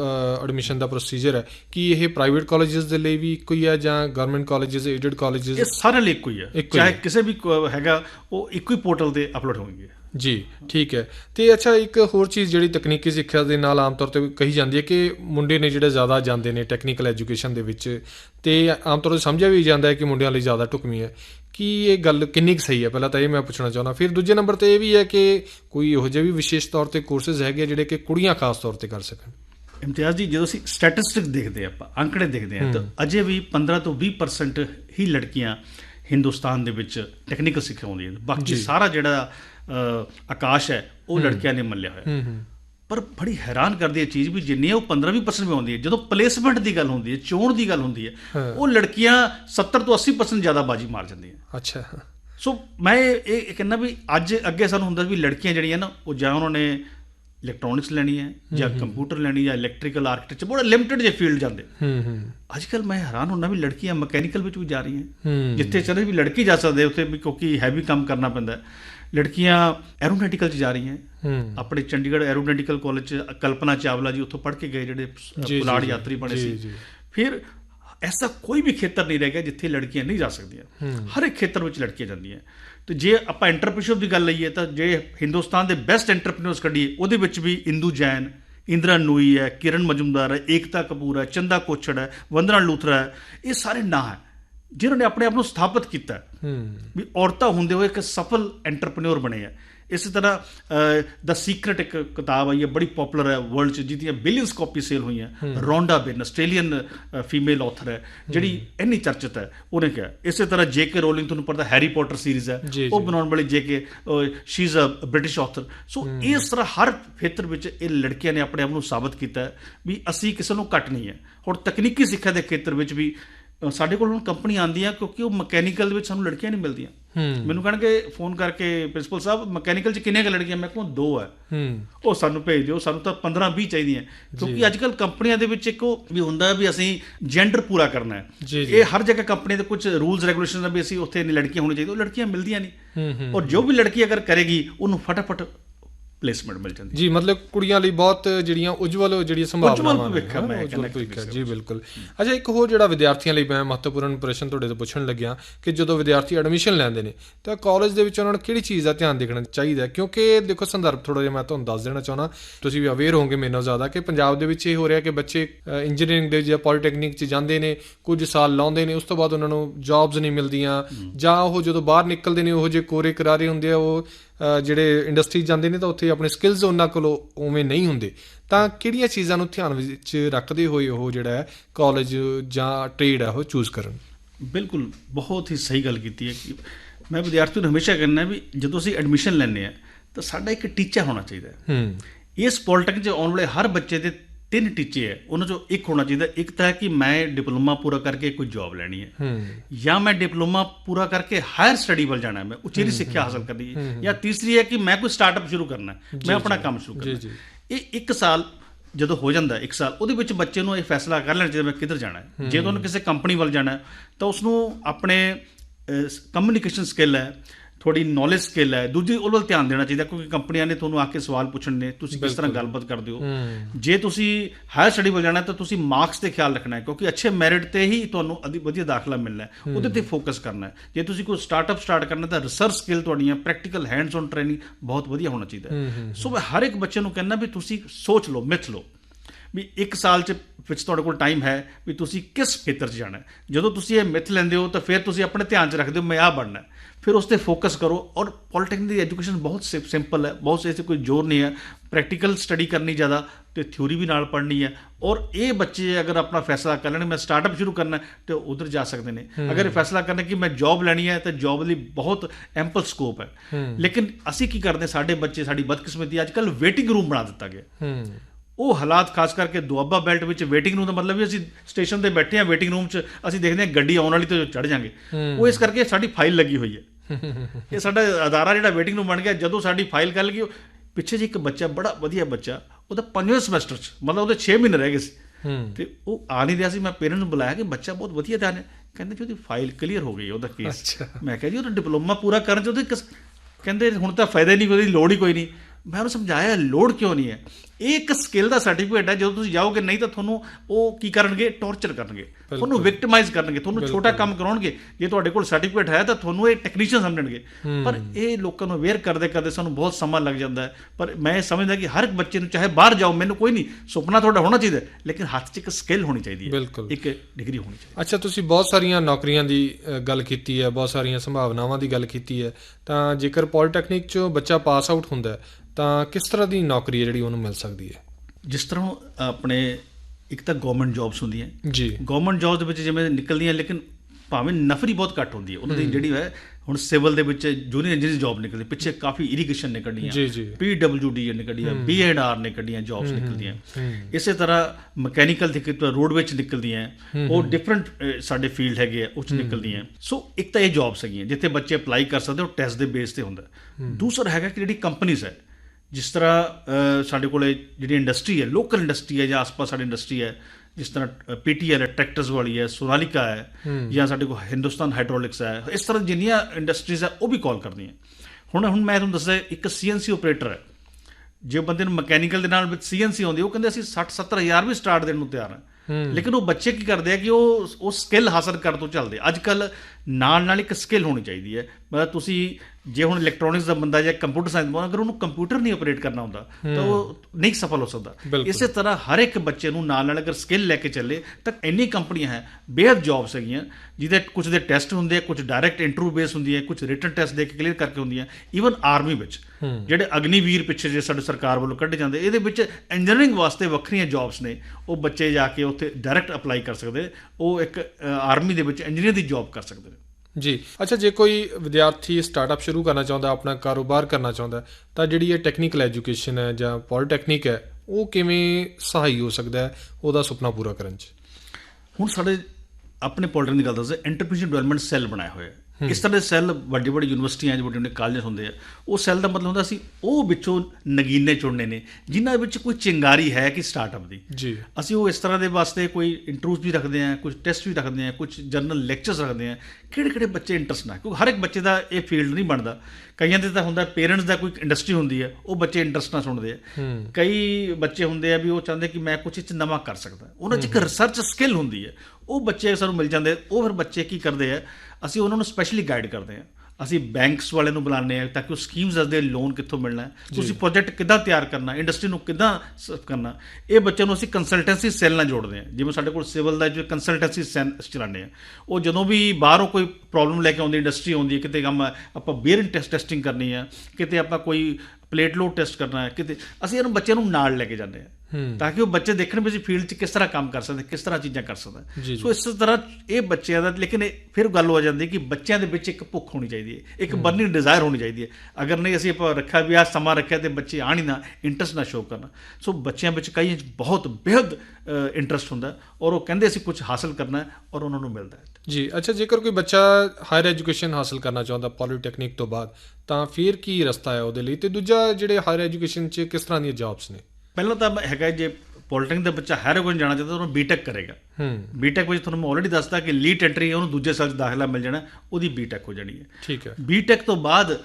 ਐਡਮਿਸ਼ਨ ਦਾ ਪ੍ਰੋਸੀਜਰ ਹੈ ਕੀ ਇਹ ਪ੍ਰਾਈਵੇਟ ਕਾਲਜਸ ਦੇ ਲਈ ਵੀ ਇੱਕੋ ਹੀ ਹੈ ਜਾਂ ਗਵਰਨਮੈਂਟ ਕਾਲਜਸ ਏਡਡ ਇਹ ਕਾਲਜਸ ਸਾਰੇ ਲਈ ਇੱਕੋ ਹੀ ਹੈ। ਚਾਹੇ। ਕਿਸੇ ਵੀ ਹੈਗਾ ਉਹ ਇੱਕੋ ਹੀ ਪੋਰਟਲ ਤੇ ਅਪਲੋਡ ਹੋਣਗੇ। ਜੀ ਠੀਕ ਹੈ। ਤੇ ਅੱਛਾ ਇੱਕ ਹੋਰ ਚੀਜ਼ ਜਿਹੜੀ ਤਕਨੀਕੀ ਸਿੱਖਿਆ ਦੇ ਨਾਲ ਆਮ ਤੌਰ ਤੇ ਕਹੀ ਜਾਂਦੀ ਹੈ ਕਿ ਮੁੰਡੇ ਨੇ ਜਿਹੜੇ ਜ਼ਿਆਦਾ ਜਾਂਦੇ ਨੇ ਟੈਕਨੀਕਲ ਐਜੂਕੇਸ਼ਨ ਦੇ ਵਿੱਚ ਤੇ ਆਮ ਤੌਰ ਤੇ ਸਮਝਿਆ ਵੀ ਜਾਂਦਾ ਹੈ ਕਿ ਮੁੰਡਿਆਂ ਲਈ ਜ਼ਿਆਦਾ ਢੁਕਵੀਂ ਹੈ। ਕੀ ਇਹ ਗੱਲ ਕਿੰਨੀ ਕੁ ਸਹੀ ਹੈ? ਪਹਿਲਾਂ ਤਾਂ ਇਹ ਮੈਂ ਪੁੱਛਣਾ ਚਾਹੁੰਦਾ। ਫਿਰ ਦੂਜੇ ਨੰਬਰ ਤੇ ਇਹ ਵੀ ਹੈ ਕਿ ਕੋਈ ਇਹੋ ਜਿਹੇ ਵੀ ਵਿਸ਼ੇਸ਼ ਤੌਰ ਤੇ ਕੋਰਸਸ ਹੈਗੇ ਆ ਜਿਹੜੇ ਕਿ ਕੁੜੀਆਂ ਖਾਸ ਤੌਰ ਤੇ ਕਰ ਸਕਣ? ਇਮਤਿਆਜ਼ ਜੀ ਜਦੋਂ ਅਸੀਂ ਸਟੈਟਿਸਟਿਕ ਦੇਖਦੇ ਹਾਂ ਆਪਾਂ ਅੰਕੜੇ ਦੇਖਦੇ ਹਾਂ ਤਾਂ ਅਜੇ ਵੀ 15 ਤੋਂ 20% ਹੀ ਲੜਕੀਆਂ ਹਿੰਦੁਸਤਾਨ ਦੇ ਵਿੱਚ ਟੈਕਨੀਕਲ ਸਿੱਖਿਆ ਆਉਂਦੀਆਂ ਨੇ। ਬਾਕੀ ਸਾਰਾ ਜਿਹੜਾ ਆਕਾਸ਼ ਹੈ ਉਹ ਲੜਕੀਆਂ ਨੇ ਮੱਲਿਆ ਹੋਇਆ। ਪਰ ਬੜੀ ਹੈਰਾਨ ਕਰਦੀ ਹੈ ਚੀਜ਼ ਵੀ ਜਿੰਨੀ ਉਹ 15-20% ਵੀ ਆਉਂਦੀ ਹੈ ਜਦੋਂ ਪਲੇਸਮੈਂਟ ਦੀ ਗੱਲ ਹੁੰਦੀ ਹੈ ਚੋਣ ਦੀ ਗੱਲ ਹੁੰਦੀ ਹੈ ਉਹ ਲੜਕੀਆਂ 70 ਤੋਂ 80% ਜ਼ਿਆਦਾ ਬਾਜੀ ਮਾਰ ਜਾਂਦੀਆਂ। ਅੱਛਾ। ਸੋ ਮੈਂ ਇਹ ਕਹਿੰਦਾ ਵੀ ਅੱਜ ਅੱਗੇ ਸਾਨੂੰ ਹੁੰਦਾ ਵੀ ਲੜਕੀਆਂ ਜਿਹੜੀਆਂ ਨਾ ਉਹ ਜਾਂ ਉਹਨਾਂ ਨੇ ਇਲੈਕਟ੍ਰੋਨਿਕਸ ਲੈਣੀ ਹੈ ਜਾਂ ਕੰਪਿਊਟਰ ਲੈਣੀ ਜਾਂ ਇਲੈਕਟ੍ਰੀਕਲ ਆਰਕੀਟੈਕਚਰ ਬੜਾ ਲਿਮਟਿਡ ਜੇ ਫੀਲਡ ਜਾਂਦੇ। ਹੂੰ ਹੂੰ। ਅੱਜ ਕੱਲ ਮੈਂ ਹੈਰਾਨ ਹੁੰਦਾ ਵੀ ਲੜਕੀਆਂ ਮਕੈਨੀਕਲ ਵਿੱਚ ਵੀ ਜਾ ਰਹੀਆਂ। ਜਿੱਥੇ ਚਲੇ ਵੀ ਲੜਕੀ ਜਾ ਸਕਦੇ ਉੱਥੇ ਵੀ ਕਿਉਂਕਿ ਹੈਵੀ ਕੰਮ ਕਰਨਾ ਪੈਂਦਾ ਹੈ। ਲੜਕੀਆਂ ਐਰੋਨੈਟੀਕਲ ਚ ਜਾ ਰਹੀਆਂ ਆਪਣੇ ਚੰਡੀਗੜ੍ਹ ਐਰੋਨੈਟੀਕਲ ਕਾਲਜ ਚ ਕਲਪਨਾ ਚਾਵਲਾ ਜੀ ਉੱਥੋਂ ਪੜ੍ਹ ਕੇ ਗਏ ਜਿਹੜੇ ਪੁਲਾੜ ਯਾਤਰੀ ਬਣੇ ਸੀ। ਫਿਰ ਐਸਾ ਕੋਈ ਵੀ ਖੇਤਰ ਨਹੀਂ ਰਹਿ ਗਿਆ ਜਿੱਥੇ ਲੜਕੀਆਂ ਨਹੀਂ ਜਾ ਸਕਦੀਆਂ। ਹਰ ਇੱਕ ਖੇਤਰ ਵਿੱਚ ਲੜਕੀਆਂ ਜਾਂਦੀਆਂ। ਤੇ ਜੇ ਆਪਾਂ ਐਂਟਰਪ੍ਰੀਨਰਸ਼ਿਪ ਦੀ ਗੱਲ ਲਈਏ ਤਾਂ ਜੇ ਹਿੰਦੁਸਤਾਨ ਦੇ ਬੈਸਟ ਐਂਟਰਪ੍ਰੀਨਰਸ ਕੱਢੀਏ ਉਹਦੇ ਵਿੱਚ ਵੀ ਇੰਦੂ ਜੈਨ ਇੰਦਰਾ ਨੂਈ ਹੈ ਕਿਰਨ ਮਜੁਮਦਾਰ ਹੈ ਏਕਤਾ ਕਪੂਰ ਹੈ ਚੰਦਾ ਕੋਛੜ ਹੈ ਵੰਦਨਾ ਲੂਥਰਾ ਹੈ ਇਹ ਸਾਰੇ ਨਾਂ ਹੈ। ਜਿਨ੍ਹਾਂ ਨੇ ਆਪਣੇ ਆਪ ਨੂੰ ਸਥਾਪਿਤ ਕੀਤਾ ਵੀ ਔਰਤਾਂ ਹੁੰਦੇ ਹੋਏ ਇੱਕ ਸਫਲ ਐਂਟਰਪ੍ਰੀਨਿਓਰ ਬਣੇ ਆ ਇਸੇ ਤਰ੍ਹਾਂ ਦਾ ਸੀਕ੍ਰੇਟ ਇੱਕ ਕਿਤਾਬ ਆਈ ਹੈ ਬੜੀ ਪਪੂਲਰ ਹੈ ਵਰਲਡ 'ਚ ਜਿਹਦੀਆਂ ਬਿਲੀਅਨਸ ਕਾਪੀ ਸੇਲ ਹੋਈਆਂ Rhonda Byrne Australian female author ਹੈ ਜਿਹੜੀ ਇੰਨੀ ਚਰਚਿਤ ਹੈ ਉਹਨੇ ਕਿਹਾ ਇਸੇ ਤਰ੍ਹਾਂ ਜੇਕੇ ਰੋਲਿੰਗ ਤੁਹਾਨੂੰ ਪਤਾ ਹੈਰੀ ਪੋਟਰ ਸੀਰੀਜ਼ ਹੈ ਜੀ, ਉਹ ਜੀ। ਬਣਾਉਣ ਵਾਲੀ JK she is a British author so ਇਸ ਤਰ੍ਹਾਂ ਹਰ ਖੇਤਰ ਵਿੱਚ ਇਹ ਲੜਕੀਆਂ ਨੇ ਆਪਣੇ ਆਪ ਨੂੰ ਸਾਬਤ ਕੀਤਾ ਵੀ ਅਸੀਂ ਕਿਸੇ ਨੂੰ ਘੱਟ ਨਹੀਂ ਹੈ ਹੁਣ ਤਕਨੀਕੀ ਸਿੱਖਿਆ ਦੇ ਖੇਤਰ ਵਿੱਚ ਵੀ ਸਾਡੇ ਕੋਲ ਹੁਣ ਕੰਪਨੀ ਆਉਂਦੀਆਂ ਕਿਉਂਕਿ ਉਹ ਮਕੈਨੀਕਲ ਦੇ ਵਿੱਚ ਸਾਨੂੰ ਲੜਕੀਆਂ ਨਹੀਂ ਮਿਲਦੀਆਂ। ਮੈਨੂੰ ਕਹਿਣਗੇ ਫੋਨ ਕਰਕੇ ਪ੍ਰਿੰਸੀਪਲ ਸਾਹਿਬ ਮਕੈਨੀਕਲ ਚ ਕਿੰਨੀਆਂ ਕੁ ਲੜਕੀਆਂ? ਮੈਂ ਕਹਾਂ ਦੋ ਹੈ ਹੂੰ। ਉਹ ਸਾਨੂੰ ਭੇਜ ਦਿਓ ਸਾਨੂੰ ਤਾਂ 15 20 ਚਾਹੀਦੀਆਂ। ਕਿਉਂਕਿ ਅੱਜ ਕੱਲ ਕੰਪਨੀਆਂ ਦੇ ਵਿੱਚ ਇੱਕ ਉਹ ਵੀ ਹੁੰਦਾ ਵੀ ਅਸੀਂ ਜੈਂਡਰ ਪੂਰਾ ਕਰਨਾ ਹੈ। ਇਹ ਹਰ ਜਗ੍ਹਾ ਕੰਪਨੀ ਦੇ ਕੁਝ ਰੂਲਸ ਰੈਗੂਲੇਸ਼ਨ ਆ ਵੀ ਅਸੀਂ ਉੱਥੇ ਨਹੀਂ ਲੜਕੀਆਂ ਹੋਣੀ ਚਾਹੀਦੀ ਉਹ ਲੜਕੀਆਂ ਮਿਲਦੀਆਂ ਨਹੀਂ। ਔਰ ਜੋ ਵੀ ਲੜਕੀ ਅਗਰ ਕਰੇਗੀ ਉਹਨੂੰ ਫਟਾਫਟ ਪਲੇਸਮੈਂਟ ਮਿਲ ਜਾਂਦੀ ਜੀ ਮਤਲਬ ਕੁੜੀਆਂ ਲਈ ਬਹੁਤ ਜਿਹੜੀਆਂ ਉਜਵਲ ਜਿਹੜੀਆਂ ਸੰਭਾਵਨਾਵਾਂ ਭਵਿੱਖ ਮੈਂ ਉਜਵਲ ਭਵਿੱਖ ਹੈ, ਜੀ ਬਿਲਕੁਲ। ਅੱਛਾ ਇੱਕ ਹੋਰ ਜਿਹੜਾ ਵਿਦਿਆਰਥੀਆਂ ਲਈ ਮੈਂ ਮਹੱਤਵਪੂਰਨ ਪ੍ਰਸ਼ਨ ਤੁਹਾਡੇ ਤੋਂ ਪੁੱਛਣ ਲੱਗਿਆ ਕਿ ਜਦੋਂ ਵਿਦਿਆਰਥੀ ਐਡਮਿਸ਼ਨ ਲੈਂਦੇ ਨੇ ਤਾਂ ਕਾਲਜ ਦੇ ਵਿੱਚ ਉਹਨਾਂ ਨੂੰ ਕਿਹੜੀ ਚੀਜ਼ ਦਾ ਧਿਆਨ ਦੇਖਣਾ ਚਾਹੀਦਾ ਹੈ? ਕਿਉਂਕਿ ਦੇਖੋ ਸੰਦਰਭ ਥੋੜਾ ਜਿਹਾ ਮੈਂ ਤੁਹਾਨੂੰ ਦੱਸ ਦੇਣਾ ਚਾਹੁੰਦਾ। ਤੁਸੀਂ ਵੀ ਅਵੇਅਰ ਹੋਵੋਗੇ ਮੇਰੇ ਨਾਲੋਂ ਜ਼ਿਆਦਾ ਕਿ ਪੰਜਾਬ ਦੇ ਵਿੱਚ ਇਹ ਹੋ ਰਿਹਾ ਕਿ ਬੱਚੇ ਇੰਜੀਨੀਅਰਿੰਗ ਦੇ ਜਾਂ ਪੋਲੀਟੈਕਨਿਕ 'ਚ ਜਾਂਦੇ ਨੇ ਕੁਝ ਸਾਲ ਲਾਉਂਦੇ ਨੇ ਉਸ ਤੋਂ ਬਾਅਦ ਉਹਨਾਂ ਨੂੰ ਜੌਬਸ ਨਹੀਂ ਮਿਲਦੀਆਂ ਜਾਂ ਉਹ ਜਦੋਂ ਬਾਹਰ ਨਿਕਲਦੇ ਨੇ ਉਹ ਜੇ ਕੋਰੇ ਕਰਾਰੇ ਹੁੰਦੇ ਆ ਉਹ ਜਿਹੜੇ ਇੰਡਸਟਰੀ ਜਾਂਦੇ ਨੇ ਤਾਂ ਉੱਥੇ ਆਪਣੇ ਸਕਿੱਲਸ ਉਹਨਾਂ ਕੋਲ ਉਵੇਂ ਨਹੀਂ ਹੁੰਦੇ। ਤਾਂ ਕਿਹੜੀਆਂ ਚੀਜ਼ਾਂ ਨੂੰ ਧਿਆਨ ਵਿੱਚ ਰੱਖਦੇ ਹੋਏ ਉਹ ਜਿਹੜਾ ਹੈ ਕਾਲਜ ਜਾਂ ਟ੍ਰੇਡ ਹੈ ਉਹ ਚੂਜ਼ ਕਰਨ? ਬਿਲਕੁਲ ਬਹੁਤ ਹੀ ਸਹੀ ਗੱਲ ਕੀਤੀ ਹੈ ਕਿ ਮੈਂ ਵਿਦਿਆਰਥੀ ਨੂੰ ਹਮੇਸ਼ਾ ਕਹਿੰਦਾ ਵੀ ਜਦੋਂ ਅਸੀਂ ਐਡਮਿਸ਼ਨ ਲੈਂਦੇ ਆ ਤਾਂ ਸਾਡਾ ਇੱਕ ਟੀਚਾ ਹੋਣਾ ਚਾਹੀਦਾ ਹੈ। ਹੂੰ। ਇਸ ਪੋਲੀਟੈਕਨਿਕ 'ਚ ਆਉਣ ਵਾਲੇ ਹਰ ਬੱਚੇ ਦੇ ਤਿੰਨ ਟੀਚੇ ਹੈ ਉਹਨਾਂ 'ਚੋਂ ਇੱਕ ਹੋਣਾ ਚਾਹੀਦਾ ਇੱਕ ਤਾਂ ਹੈ ਕਿ ਮੈਂ ਡਿਪਲੋਮਾ ਪੂਰਾ ਕਰਕੇ ਕੋਈ ਜੌਬ ਲੈਣੀ ਹੈ। ਜਾਂ ਮੈਂ ਡਿਪਲੋਮਾ ਪੂਰਾ ਕਰਕੇ ਹਾਇਰ ਸਟੱਡੀ ਵੱਲ ਜਾਣਾ ਹੈ ਮੈਂ ਉਚੇਰੀ ਸਿੱਖਿਆ ਹਾਸਲ ਕਰਨੀ ਹੈ ਜਾਂ ਤੀਸਰੀ ਹੈ ਕਿ ਮੈਂ ਕੋਈ ਸਟਾਰਟਅਪ ਸ਼ੁਰੂ ਕਰਨਾ ਹੈ ਮੈਂ ਆਪਣਾ ਕੰਮ ਸ਼ੁਰੂ ਕਰਨਾ ਇਹ ਇੱਕ ਸਾਲ ਜਦੋਂ ਹੋ ਜਾਂਦਾ ਇੱਕ ਸਾਲ ਉਹਦੇ ਵਿੱਚ ਬੱਚੇ ਨੂੰ ਇਹ ਫੈਸਲਾ ਕਰ ਲੈਣਾ ਚਾਹੀਦਾ ਮੈਂ ਕਿੱਧਰ ਜਾਣਾ ਹੈ। ਜੇ ਤੁਹਾਨੂੰ ਕਿਸੇ ਕੰਪਨੀ ਵੱਲ ਜਾਣਾ ਹੈ ਤਾਂ ਉਸ ਨੂੰ ਆਪਣੇ ਕਮਿਊਨੀਕੇਸ਼ਨ ਸਕਿੱਲ ਹੈ ਥੋੜੀ ਨੌਲੇਜ ਸਕਿੱਲ ਹੈ। ਦੂਜੀ ਉਹ ਵੱਲ ਧਿਆਨ ਦੇਣਾ ਚਾਹੀਦਾ ਕਿਉਂਕਿ ਕੰਪਨੀਆਂ ਨੇ ਤੁਹਾਨੂੰ ਆ ਕੇ ਸਵਾਲ ਪੁੱਛਣ ਨੇ ਤੁਸੀਂ ਕਿਸ ਤਰ੍ਹਾਂ ਗੱਲਬਾਤ ਕਰਦੇ ਹੋ। ਜੇ ਤੁਸੀਂ ਹਾਇਰ ਸਟੱਡੀ ਵੱਲ ਜਾਣਾ ਤਾਂ ਤੁਸੀਂ ਮਾਰਕਸ ਤੇ ਖਿਆਲ ਰੱਖਣਾ ਹੈ ਕਿਉਂਕਿ ਅੱਛੇ ਮੈਰਿਟ ਤੇ ਹੀ ਤੁਹਾਨੂੰ ਅਧਿ- ਵਧੀਆ ਦਾਖਲਾ ਮਿਲਣਾ ਹੈ। ਉਹਦੇ ਤੇ ਫੋਕਸ ਕਰਨਾ ਹੈ। ਜੇ ਤੁਸੀਂ ਕੋਈ ਸਟਾਰਟਅਪ ਸਟਾਰਟ ਕਰਨਾ ਤਾਂ ਰਿਸਰਚ ਸਕਿੱਲ ਤੁਹਾਡੀਆਂ ਪ੍ਰੈਕਟੀਕਲ ਹੈਂਡਸ ਔਨ ਟ੍ਰੇਨਿੰਗ ਬਹੁਤ ਵਧੀਆ ਹੋਣਾ ਚਾਹੀਦਾ ਹੈ। ਸੋ ਮੈਂ ਹਰ ਇੱਕ ਬੱਚੇ ਨੂੰ ਕਹਿੰਦਾ ਵੀ ਤੁਸੀਂ ਸੋਚ ਲਓ ਮਿਥ ਲਓ। ਵੀ ਇੱਕ ਸਾਲ ਚ ਵਿੱਚ ਤੁਹਾਡੇ ਕੋਲ ਟਾਈਮ ਹੈ ਵੀ ਤੁਸੀਂ ਕਿਸ ਖੇਤਰ 'ਚ ਜਾਣਾ ਜਦੋਂ ਤੁਸੀਂ ਇਹ ਮਿਥ ਲੈਂਦੇ ਹੋ ਤਾਂ ਫਿਰ ਤੁਸੀਂ ਆਪਣੇ ਧਿਆਨ 'ਚ ਰੱਖਦੇ ਹੋ ਮੈਂ ਆਹ ਬਣਨਾ ਫਿਰ ਉਸ ਤੇ ਫੋਕਸ ਕਰੋ ਔਰ ਪੋਲੀਟੈਕਨਿਕ ਦੀ ਐਜੂਕੇਸ਼ਨ ਬਹੁਤ ਸਿੰਪਲ ਹੈ ਬਹੁਤ ਸੇ ਕੋਈ ਜ਼ੋਰ ਨਹੀਂ ਹੈ ਪ੍ਰੈਕਟੀਕਲ ਸਟੱਡੀ ਕਰਨੀ ਜ਼ਿਆਦਾ ਤੇ ਥਿਊਰੀ ਵੀ ਨਾਲ ਪੜ੍ਹਨੀ ਹੈ ਔਰ ਇਹ ਬੱਚੇ ਅਗਰ ਆਪਣਾ ਫੈਸਲਾ ਕਰ ਲੈਣ ਮੈਂ ਸਟਾਰਟਅਪ ਸ਼ੁਰੂ ਕਰਨਾ ਤੇ ਉਧਰ ਜਾ ਸਕਦੇ ਨੇ ਅਗਰ ਇਹ ਫੈਸਲਾ ਕਰਨਾ ਕਿ ਮੈਂ ਜੌਬ ਲੈਣੀ ਹੈ ਤਾਂ ਜੌਬ ਲਈ ਬਹੁਤ ਐਂਪਲ ਸਕੋਪ ਹੈ ਲੇਕਿਨ ਅਸੀਂ ਕੀ ਕਰਦੇ ਸਾਡੇ ਬੱਚੇ ਸਾਡੀ ਬਦਕਿਸਮਤੀ ਅੱਜ ਕੱਲ ਵੇਟਿੰਗ ਰੂਮ ਬਣਾ ਦਿੱਤਾ ਗਿਆ ਉਹ ਹਾਲਾਤ ਖਾਸ ਕਰਕੇ ਦੁਆਬਾ ਬੈਲਟ ਵਿੱਚ ਵੇਟਿੰਗ ਰੂਮ ਦਾ ਮਤਲਬ ਵੀ ਅਸੀਂ ਸਟੇਸ਼ਨ ਤੇ ਬੈਠੇ ਹਾਂ ਵੇਟਿੰਗ ਰੂਮ 'ਚ ਅਸੀਂ ਦੇਖਦੇ ਹਾਂ ਗੱਡੀ ਆਉਣ ਵਾਲੀ ਤੇ ਚੜ ਜਾਾਂਗੇ ਉਹ ਇਸ ਕਰਕੇ ਸਾਡੀ ਫਾਈਲ ਲੱਗੀ ਹੋਈ ਹੈ ਇਹ ਸਾਡਾ ਅਦਾਰਾ ਜਿਹੜਾ ਵੇਟਿੰਗ ਰੂਮ ਬਣ ਗਿਆ ਜਦੋਂ ਸਾਡੀ ਫਾਈਲ ਕਰ ਲਗੀ ਪਿੱਛੇ ਜੀ ਇੱਕ ਬੱਚਾ ਬੜਾ ਵਧੀਆ ਬੱਚਾ ਉਹਦਾ ਪੰਜਵੇਂ ਸਮੈਸਟਰ 'ਚ ਮਤਲਬ ਉਹਦੇ 6 ਮਹੀਨੇ ਰਹਿ ਗਏ ਸੀ। ਤੇ ਉਹ ਆ ਨਹੀਂ ਰਿਹਾ ਸੀ ਮੈਂ ਪੇਰੈਂਟਸ ਨੂੰ ਬੁਲਾਇਆ ਕਿ ਬੱਚਾ ਬਹੁਤ ਵਧੀਆ ਧਿਆਨ ਹੈ। ਕਹਿੰਦੇ ਜੀ ਉਹਦੀ ਫਾਈਲ ਕਲੀਅਰ ਹੋ ਗਈ ਉਹਦਾ ਕੇਸ। ਮੈਂ ਕਿਹਾ ਜੀ ਉਹਦਾ ਡਿਪਲੋਮਾ ਪੂਰਾ ਕਰਨ ਚ ਉਹਦੇ ਕਹਿੰਦੇ ਹੁਣ ਤਾਂ ਫਾਇਦਾ ਹੀ ਨਹੀਂ ਉਹਦੀ ਲੋੜ ਹੀ ਕੋਈ ਨਹੀਂ। ਮੈਂ ਉਹਨੂੰ ਸਮਝਾਇਆ ਲੋੜ ਕਿਉਂ ਨਹੀਂ ਹੈ? ਇਹ ਇੱਕ ਸਕਿੱਲ ਦਾ ਸਰਟੀਫਿਕੇਟ ਹੈ ਜਦੋਂ ਤੁਸੀਂ ਜਾਓਗੇ ਨਹੀਂ ਤਾਂ ਤੁਹਾਨੂੰ ਉਹ ਕੀ ਕਰਨਗੇ? ਟੌਰਚਰ ਕਰਨਗੇ। ਤੁਹਾਨੂੰ ਵਿਕਟਮਾਈਜ਼ ਕਰਨਗੇ। ਤੁਹਾਨੂੰ ਛੋਟਾ ਕੰਮ ਕਰਾਉਣਗੇ। ਜੇ ਤੁਹਾਡੇ ਕੋਲ ਸਰਟੀਫਿਕੇਟ ਹੈ ਤਾਂ ਤੁਹਾਨੂੰ ਇਹ ਟੈਕਨੀਸ਼ੀਅਨ ਸਮਝਣਗੇ। ਪਰ ਇਹ ਲੋਕਾਂ ਨੂੰ ਅਵੇਅਰ ਕਰਦੇ ਕਰਦੇ ਸਾਨੂੰ ਬਹੁਤ ਸਮਾਂ ਲੱਗ ਜਾਂਦਾ ਹੈ। ਪਰ ਮੈਂ ਇਹ ਸਮਝਦਾ ਕਿ ਹਰ ਇੱਕ ਬੱਚੇ ਨੂੰ ਚਾਹੇ ਬਾਹਰ ਜਾਓ ਮੈਨੂੰ ਕੋਈ ਨਹੀਂ ਸੁਪਨਾ ਤੁਹਾਡਾ ਹੋਣਾ ਚਾਹੀਦਾ ਲੇਕਿਨ ਹੱਥ 'ਚ ਇੱਕ ਸਕਿੱਲ ਹੋਣੀ ਚਾਹੀਦੀ ਹੈ। ਇੱਕ ਡਿਗਰੀ ਹੋਣੀ ਚਾਹੀਦੀ ਅੱਛਾ ਤੁਸੀਂ ਬਹੁਤ ਸਾਰੀਆਂ ਨੌਕਰੀਆਂ ਦੀ ਗੱਲ ਕੀਤੀ ਹੈ ਬਹੁਤ ਸਾਰੀਆਂ ਸੰਭਾਵਨਾਵਾਂ ਦੀ ਗੱਲ ਕੀਤੀ ਹੈ। ਤਾਂ ਜੇਕਰ ਪੋਲੀਟੈਕਨਿਕ ਚੋਂ ਬੱਚਾ ਪਾਸ ਆਊਟ ਹੁੰਦਾ ਹੈ, ਤਾਂ ਕਿਸ ਤਰ੍ਹਾਂ ਦੀ ਨੌਕਰੀ ਹੈ ਜਿਹੜੀ ਉਹਨੂੰ ਮਿਲ ਸਕਦੀ ਹੈ। ਜਿਸ ਤਰ੍ਹਾਂ ਆਪਣੇ ਇੱਕ ਤਾਂ ਗਵਰਨਮੈਂਟ ਜੌਬਸ ਹੁੰਦੀਆਂ ਜੀ। ਗਵਰਨਮੈਂਟ ਜੌਬਸ ਦੇ ਵਿੱਚ ਜਿਵੇਂ ਨਿਕਲਦੀਆਂ ਲੇਕਿਨ ਭਾਵੇਂ ਨਫਰੀ ਬਹੁਤ ਘੱਟ ਹੁੰਦੀ ਹੈ। ਉਹਨਾਂ ਦੀ ਜਿਹੜੀ ਹੈ ਹੁਣ ਸਿਵਲ ਦੇ ਵਿੱਚ ਜੂਨੀਅਰ ਇੰਜੀਨੀਅਰ ਜੌਬ ਨਿਕਲਦੀ ਪਿੱਛੇ ਕਾਫੀ ਇਰੀਗੇਸ਼ਨ ਨੇ ਕੱਢੀਆਂ ਜੀ, ਜੀ। ਪੀਡਬਲਯੂਡੀ ਨੇ ਕੱਢੀਆਂ ਬੀਐਨਆਰ ਨੇ ਕੱਢੀਆਂ ਜੌਬਸ ਨਿਕਲਦੀਆਂ। ਇਸੇ ਤਰ੍ਹਾਂ ਮਕੈਨੀਕਲ ਦੀ ਕਿਤੇ ਰੋਡ ਵਿੱਚ ਨਿਕਲਦੀਆਂ ਉਹ ਡਿਫਰੈਂਟ ਸਾਡੇ ਫੀਲਡ ਹੈਗੇ ਆ ਉਹ 'ਚ ਨਿਕਲਦੀਆਂ ਸੋ ਇੱਕ ਤਾਂ ਇਹ ਜੌਬਸ ਹੈਗੀਆਂ ਜਿੱਥੇ ਬੱਚੇ ਅਪਲਾਈ ਕਰ ਸਕਦੇ ਉਹ ਟੈਸਟ ਦੇ ਬੇਸ ਤੇ ਹੁੰਦਾ ਦੂਸਰਾ ਹੈਗਾ ਕਿ ਜਿਹੜੀ ਕੰਪਨੀਆਂ ਹੈ ਜਿਸ ਤਰ੍ਹਾਂ ਸਾਡੇ ਕੋਲੇ ਜਿਹੜੀ ਇੰਡਸਟਰੀ ਹੈ ਲੋਕਲ ਇੰਡਸਟਰੀ ਹੈ ਜਾਂ ਆਸ-ਪਾਸ ਸਾਡੀ ਇੰਡਸਟਰੀ ਹੈ ਜਿਸ ਤਰ੍ਹਾਂ ਹੈ ਟਰੈਕਟਰਸ ਵਾਲੀ ਹੈ ਸੋਨਾਲੀਕਾ ਹੈ ਜਾਂ ਸਾਡੇ ਕੋਲ ਹਿੰਦੁਸਤਾਨ ਹਾਈਡ੍ਰੋਲਿਕਸ ਹੈ ਇਸ ਤਰ੍ਹਾਂ ਜਿੰਨੀਆਂ ਇੰਡਸਟਰੀਜ਼ ਹੈ ਉਹ ਵੀ ਕਾਲ ਕਰਦੀਆਂ। ਹੁਣ ਹੁਣ ਮੈਂ ਤੁਹਾਨੂੰ ਦੱਸਿਆ ਇੱਕ ਸੀਐਨਸੀ ਆਪਰੇਟਰ ਹੈ। ਜੇ ਬੰਦੇ ਨੂੰ ਮਕੈਨੀਕਲ ਦੇ ਨਾਲ ਵਿੱਚ ਸੀਐਨਸੀ ਆਉਂਦੀ ਉਹ ਕਹਿੰਦੇ ਅਸੀਂ 60 70 ਹਜ਼ਾਰ ਵੀ ਸਟਾਰਟ ਦੇਣ ਨੂੰ ਤਿਆਰ ਹਾਂ। ਲੇਕਿਨ ਉਹ ਬੱਚੇ ਕੀ ਕਰਦੇ ਆ ਕਿ ਉਹ ਉਹ ਸਕਿੱਲ ਹਾਸਲ ਕਰਨ ਤੋਂ ਚੱਲਦੇ ਅੱਜ ਕੱਲ ਨਾਲ ਨਾਲ ਇੱਕ ਸਕਿੱਲ ਹੋਣੀ ਚਾਹੀਦੀ ਹੈ। ਮਤਲਬ ਤੁਸੀਂ ਜੇ ਹੁਣ ਇਲੈਕਟ੍ਰੋਨਿਕਸ ਦਾ ਬੰਦਾ ਜਾਂ ਕੰਪਿਊਟਰ ਸਾਇੰਸ ਦਾ ਅਗਰ ਉਹਨੂੰ ਕੰਪਿਊਟਰ ਨਹੀਂ ਆਪਰੇਟ ਕਰਨਾ ਹੁੰਦਾ ਤਾਂ ਉਹ ਨਹੀਂ ਸਫਲ ਹੋ ਸਕਦਾ। ਇਸੇ ਤਰ੍ਹਾਂ ਹਰ ਇੱਕ ਬੱਚੇ ਨੂੰ ਨਾਲ ਨਾਲ ਅਗਰ ਸਕਿੱਲ ਲੈ ਕੇ ਚੱਲੇ ਤਾਂ ਇੰਨੀ ਕੰਪਨੀਆਂ ਹੈ ਬੇਹਦ ਜੌਬਸ ਹੈਗੀਆਂ ਜਿਹਦੇ ਕੁਝ ਦੇ ਟੈਸਟ ਹੁੰਦੇ ਆ ਕੁਝ ਡਾਇਰੈਕਟ ਇੰਟਰਵਿਊ ਬੇਸ ਹੁੰਦੀ ਹੈ ਕੁਝ ਰਿਟਨ ਟੈਸਟ ਦੇ ਕੇ ਕਲੀਅਰ ਕਰਕੇ ਹੁੰਦੀਆਂ ਈਵਨ ਆਰਮੀ ਵਿੱਚ ਜਿਹੜੇ ਅਗਨੀਵੀਰ ਪਿੱਛੇ ਜੇ ਸਾਡੀ ਸਰਕਾਰ ਵੱਲੋਂ ਕੱਢੇ ਜਾਂਦੇ ਇਹਦੇ ਵਿੱਚ ਇੰਜੀਨੀਅਰਿੰਗ ਵਾਸਤੇ ਵੱਖਰੀਆਂ ਜੌਬਸ ਨੇ ਉਹ ਬੱਚੇ ਜਾ ਕੇ ਉੱਥੇ ਡਾਇਰੈਕਟ ਅਪਲਾਈ ਕਰ ਸਕਦੇ ਉਹ ਇੱਕ ਆਰਮੀ ਦੇ ਵਿੱਚ ਇੰਜੀਨੀਅਰ ਦੀ ਜੌਬ ਕਰ ਸਕਦੇ ਨੇ। ਜੀ। ਅੱਛਾ, ਜੇ ਕੋਈ ਵਿਦਿਆਰਥੀ ਸਟਾਰਟਅਪ ਸ਼ੁਰੂ ਕਰਨਾ ਚਾਹੁੰਦਾ, ਆਪਣਾ ਕਾਰੋਬਾਰ ਕਰਨਾ ਚਾਹੁੰਦਾ, ਤਾਂ ਜਿਹੜੀ ਇਹ ਟੈਕਨੀਕਲ ਐਜੂਕੇਸ਼ਨ ਹੈ ਜਾਂ ਪੋਲੀਟੈਕਨਿਕ ਹੈ, ਉਹ ਕਿਵੇਂ ਸਹਾਈ ਹੋ ਸਕਦਾ ਹੈ? ਉਹਦਾ ਸੁਪਨਾ ਪੂਰਾ ਕਰਨ 'ਚ। ਹੁਣ ਸਾਡੇ ਆਪਣੇ ਪੋਲੀਟਨ ਦੀ ਗੱਲ ਦੱਸਦੇ ਐਂਟਰਪ੍ਰੀਨਿਓਰ ਡਿਵੈਲਪਮੈਂਟ ਸੈੱਲ ਬਣਾਇਆ ਹੋਇਆ ਹੈ। ਇਸ ਤਰ੍ਹਾਂ ਦੇ ਸੈੱਲ ਵੱਡੀ ਵੱਡੀ ਯੂਨੀਵਰਸਿਟੀਆਂ 'ਚ ਵੱਡੇ ਵੱਡੇ ਕਾਲਜ ਹੁੰਦੇ ਆ ਉਹ ਸੈੱਲ ਦਾ ਮਤਲਬ ਹੁੰਦਾ ਸੀ ਉਹ ਵਿੱਚੋਂ ਨਗੀਨੇ ਚੁਣਨੇ ਨੇ ਜਿਨ੍ਹਾਂ ਵਿੱਚ ਕੋਈ ਚਿੰਗਾਰੀ ਹੈ ਕਿ ਸਟਾਰਟਅਪ ਦੀ। ਜੀ। ਅਸੀਂ ਉਹ ਇਸ ਤਰ੍ਹਾਂ ਦੇ ਵਾਸਤੇ ਕੋਈ ਇੰਟਰਵਿਊਜ਼ ਵੀ ਰੱਖਦੇ ਆ ਕੁਝ ਟੈਸਟ ਵੀ ਰੱਖਦੇ ਆ ਕੁਝ ਜਰਨਲ ਲੈਕਚਰਸ ਰੱਖਦੇ ਆ ਕਿਹੜੇ ਕਿਹੜੇ ਬੱਚੇ ਇੰਟਰਸਟ ਨਾਲ ਕਿਉਂਕਿ ਹਰ ਇੱਕ ਬੱਚੇ ਦਾ ਇਹ ਫੀਲਡ ਨਹੀਂ ਬਣਦਾ। ਕਈਆਂ ਦੇ ਤਾਂ ਹੁੰਦਾ ਪੇਰੈਂਟਸ ਦਾ ਕੋਈ ਇੰਡਸਟਰੀ ਹੁੰਦੀ ਹੈ ਉਹ ਬੱਚੇ ਇੰਟਰਸਟ ਨਾਲ ਸੁਣਦੇ ਆ। ਕਈ ਬੱਚੇ ਹੁੰਦੇ ਆ ਵੀ ਉਹ ਚਾਹੁੰਦੇ ਕਿ ਮੈਂ ਕੁਝ ਚ ਨਵਾਂ ਕਰ ਸਕਦਾ। ਉਹਨਾਂ 'ਚ ਇੱਕ ਰਿਸਰਚ ਸਕਿੱਲ ਹੁੰਦੀ ਹੈ ਉਹ ਬੱਚੇ ਸਾਨੂੰ ਮਿਲ ਜਾਂਦੇ ਉਹ ਫਿਰ ਬੱਚੇ ਕੀ ਕਰਦੇ ਆ ਅਸੀਂ ਉਹਨਾਂ ਨੂੰ ਸਪੈਸ਼ਲੀ ਗਾਈਡ ਕਰਦੇ ਆ ਅਸੀਂ ਬੈਂਕਸ ਵਾਲਿਆਂ ਨੂੰ ਬੁਲਾਉਂਦੇ ਆ ਤਾਂ ਕਿ ਉਹ ਸਕੀਮਸ ਦੱਸਦੇ ਲੋਨ ਕਿੱਥੋਂ ਮਿਲਣਾ ਹੈ। ਤੁਸੀਂ ਪ੍ਰੋਜੈਕਟ ਕਿੱਦਾਂ ਤਿਆਰ ਕਰਨਾ ਇੰਡਸਟਰੀ ਨੂੰ ਕਿੱਦਾਂ ਸਰਵ ਕਰਨਾ ਇਹ ਬੱਚਿਆਂ ਨੂੰ ਅਸੀਂ ਕੰਸਲਟੈਂਸੀ ਸੈੱਲ ਨਾਲ ਜੋੜਦੇ ਆ ਜਿਵੇਂ ਸਾਡੇ ਕੋਲ ਸਿਵਲ ਦਾ ਜੋ ਕੰਸਲਟੈਂਸੀ ਸੈੱਲ ਚਲਾਉਂਦੇ ਆ ਉਹ ਜਦੋਂ ਵੀ ਬਾਹਰੋਂ ਕੋਈ ਪ੍ਰੋਬਲਮ ਲੈ ਕੇ ਆਉਂਦੀ ਇੰਡਸਟਰੀ ਆਉਂਦੀ ਹੈ ਕਿਤੇ ਕੰਮ ਆਪਾਂ ਬੇਅਰਿੰਗ ਟੈਸਟ ਟੈਸਟਿੰਗ ਕਰਨੀ ਆ ਕਿਤੇ ਆਪਾਂ ਕੋਈ ਪਲੇਟ ਲੋਡ ਟੈਸਟ ਕਰਨਾ ਹੈ ਕਿਤੇ ਅਸੀਂ ਇਹਨਾਂ ਬੱਚਿਆਂ ਨੂੰ ਨਾਲ ਲੈ ਕੇ ਜਾਂਦੇ ਆ ਤਾਂ ਕਿ ਉਹ ਬੱਚੇ ਦੇਖਣ ਵੀ ਅਸੀਂ ਫੀਲਡ 'ਚ ਕਿਸ ਤਰ੍ਹਾਂ ਕੰਮ ਕਰ ਸਕਦੇ ਕਿਸ ਤਰ੍ਹਾਂ ਚੀਜ਼ਾਂ ਕਰ ਸਕਦੇ। ਸੋ ਇਸ ਤਰ੍ਹਾਂ ਇਹ ਬੱਚਿਆਂ ਦਾ ਲੇਕਿਨ ਫਿਰ ਗੱਲ ਹੋ ਜਾਂਦੀ ਕਿ ਬੱਚਿਆਂ ਦੇ ਵਿੱਚ ਇੱਕ ਭੁੱਖ ਹੋਣੀ ਚਾਹੀਦੀ ਹੈ ਇੱਕ ਬਰਨਿੰਗ ਡਿਜ਼ਾਇਰ ਹੋਣੀ ਚਾਹੀਦੀ ਹੈ। ਅਗਰ ਨਹੀਂ ਅਸੀਂ ਆਪਾਂ ਰੱਖਿਆ ਵੀ ਆ ਸਮਾਂ ਰੱਖਿਆ ਤੇ ਬੱਚੇ ਆਣ ਹੀ ਨਾ ਇੰਟਰਸਟ ਨਾ ਸ਼ੋ ਕਰਨਾ। ਸੋ ਬੱਚਿਆਂ ਵਿੱਚ ਕਈ ਬਹੁਤ ਬੇਹੱਦ ਇੰਟਰਸਟ ਹੁੰਦਾ ਔਰ ਉਹ ਕਹਿੰਦੇ ਅਸੀਂ ਕੁਝ ਹਾਸਲ ਕਰਨਾ ਹੈ ਔਰ ਉਹਨਾਂ ਨੂੰ ਮਿਲਦਾ ਹੈ। ਜੀ ਅੱਛਾ ਜੇਕਰ ਕੋਈ ਬੱਚਾ ਹਾਇਰ ਐਜੂਕੇਸ਼ਨ ਹਾਸਲ ਕਰਨਾ ਚਾਹੁੰਦਾ ਪੋਲੀਟੈਕਨਿਕ ਤੋਂ ਬਾਅਦ ਤਾਂ ਫਿਰ ਕੀ ਰਸਤਾ ਹੈ ਉਹਦੇ ਲਈ? ਤੇ ਦੂਜਾ ਜਿਹੜੇ ਹਾਇਰ ਐਜੂਕੇਸ਼ਨ 'ਚ ਕਿਸ ਤਰ੍ਹਾਂ ਦੀਆਂ ਜੌਬਸ ਨੇ? ਪਹਿਲਾਂ ਤਾਂ ਹੈਗਾ ਜੇ ਪੋਲੀਟੈਕਨਿਕ ਦਾ ਬੱਚਾ ਹਾਇਰ ਕੋਈ ਜਾਣਾ ਚਾਹੁੰਦਾ ਉਹਨੂੰ ਬੀਟੈਕ ਕਰੇਗਾ। ਹੂੰ। ਬੀਟੈਕ ਵਿੱਚ ਤੁਹਾਨੂੰ ਮੈਂ ਆਲਰੇਡੀ ਦੱਸਦਾ ਕਿ ਲੀਟ ਐਂਟਰੀ ਉਹਨੂੰ ਦੂਜੇ ਸਾਲ 'ਚ ਦਾਖਲਾ ਮਿਲ ਜਾਣਾ ਉਹਦੀ ਬੀਟੈਕ ਹੋ ਜਾਣੀ ਹੈ। ਠੀਕ ਹੈ। ਬੀਟੈਕ ਤੋਂ ਬਾਅਦ